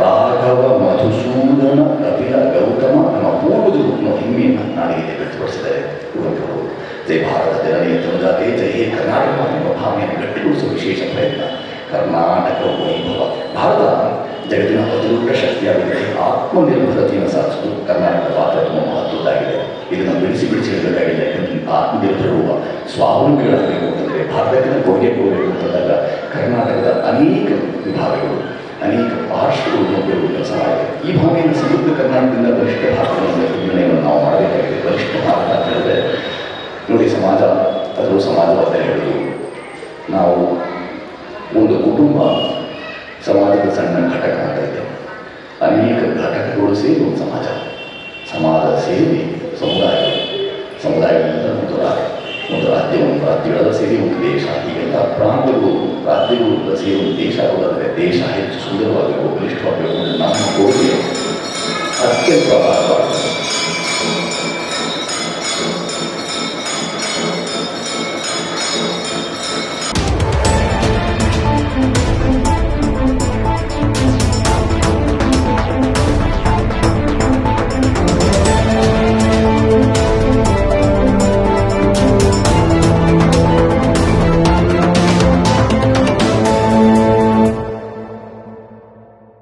ರಾಘವ, ಮಧುಸೂದನ, ಕಪಿಲ, ಗೌತಮ ನಮ್ಮ ಪೂರ್ವಜರು ಅನ್ನೋ ಹೆಮ್ಮೆಯನ್ನು ನಾಡಿಗೆ ವ್ಯಕ್ತಪಡಿಸಿದ್ದಾರೆ. ಕುವೆಂಪು ಭಾರತದ ಭಾರತ ಜೈ ಹೇ ಕರ್ನಾಟಕ ಎಂಬ ಭಾವನೆಯನ್ನು ಗಟ್ಟಿಗೊಳಿಸುವ ವಿಶೇಷ ಪ್ರಯತ್ನ. ಕರ್ನಾಟಕ ವೈಭವ. ಭಾರತ ಜಗತ್ತಿನ ಅತಿದೊಡ್ಡ ಶಕ್ತಿಯಾಗಿದೆ ಆತ್ಮನಿರ್ಭರತೆಯನ್ನು ಸಾಧಿಸಲು ಕರ್ನಾಟಕದ ಪಾತ್ರ ತುಂಬ ಮಹತ್ವದ್ದಾಗಿದೆ. ಇದನ್ನು ಬಿಡಿಸಿ ಬಿಡಿಸಿ ಹೇಳಬೇಕಾಗಿಲ್ಲ ಯಾಕಂದರೆ ಆತ್ಮನಿರ್ಭರರುವ ಸ್ವಾವಲಂಬಿಗಳಾಗಬೇಕು ಅಂತಂದರೆ ಭಾರತಕ್ಕೆ ಕೊಡುಗೆ ಕೊಡಬೇಕು ಅಂತಂದಾಗ ಕರ್ನಾಟಕದ ಅನೇಕ ವಿಭಾಗಗಳು, ಅನೇಕ ಪಾರ್ಶ್ವಗಳು ನೋಡಿರುವ ಕೆಲಸ ಮಾಡಿದೆ ಈ ಭಾವನೆಯನ್ನು ಸಮೃದ್ಧ ಕರ್ನಾಟಕದಿಂದ ಬಲಿಷ್ಠ ಭಾರತವನ್ನು ನಿರ್ಣಯವನ್ನು ನಾವು ಮಾಡಬೇಕಾಗಿದೆ ಬಲಿಷ್ಠ ಭಾರತ ಅಂತ ಹೇಳಿದ್ರೆ ನೋಡಿ ಸಮಾಜ, ಅದು ಸಮಾಜವಾದ ಹೇಳೋದು ನಾವು ಒಂದು ಕುಟುಂಬ ಸಮಾಜದ ಸಣ್ಣ ಘಟಕ ಅಂತ ಇದೆ. ಅನೇಕ ಘಟಕಗಳು ಸೇರಿ ಒಂದು ಸಮಾಜ. ಸಮಾಜ ಸೇರಿ ಸಮುದಾಯ. ಸಮುದಾಯಗಳಿಂದ ಒಂದು ರಾಜ್ಯ. ಒಂದು ರಾಜ್ಯ, ಒಂದು ರಾಜ್ಯಗಳೆಲ್ಲ ಸೇರಿ ಒಂದು ದೇಶ. ಹೀಗೆಲ್ಲ ಪ್ರಾಂತಗಳು ರಾಜ್ಯಗಳು ಸೇರಿ ಒಂದು ದೇಶ ಆಗೋದಾದರೆ ದೇಶ ಹೆಚ್ಚು ಸುಂದರವಾಗಬೇಕು ಬಲಿಷ್ಠವಾಗಬೇಕು ನಮ್ಮ ಕೋರಿಕೆ ಅತ್ಯಂತ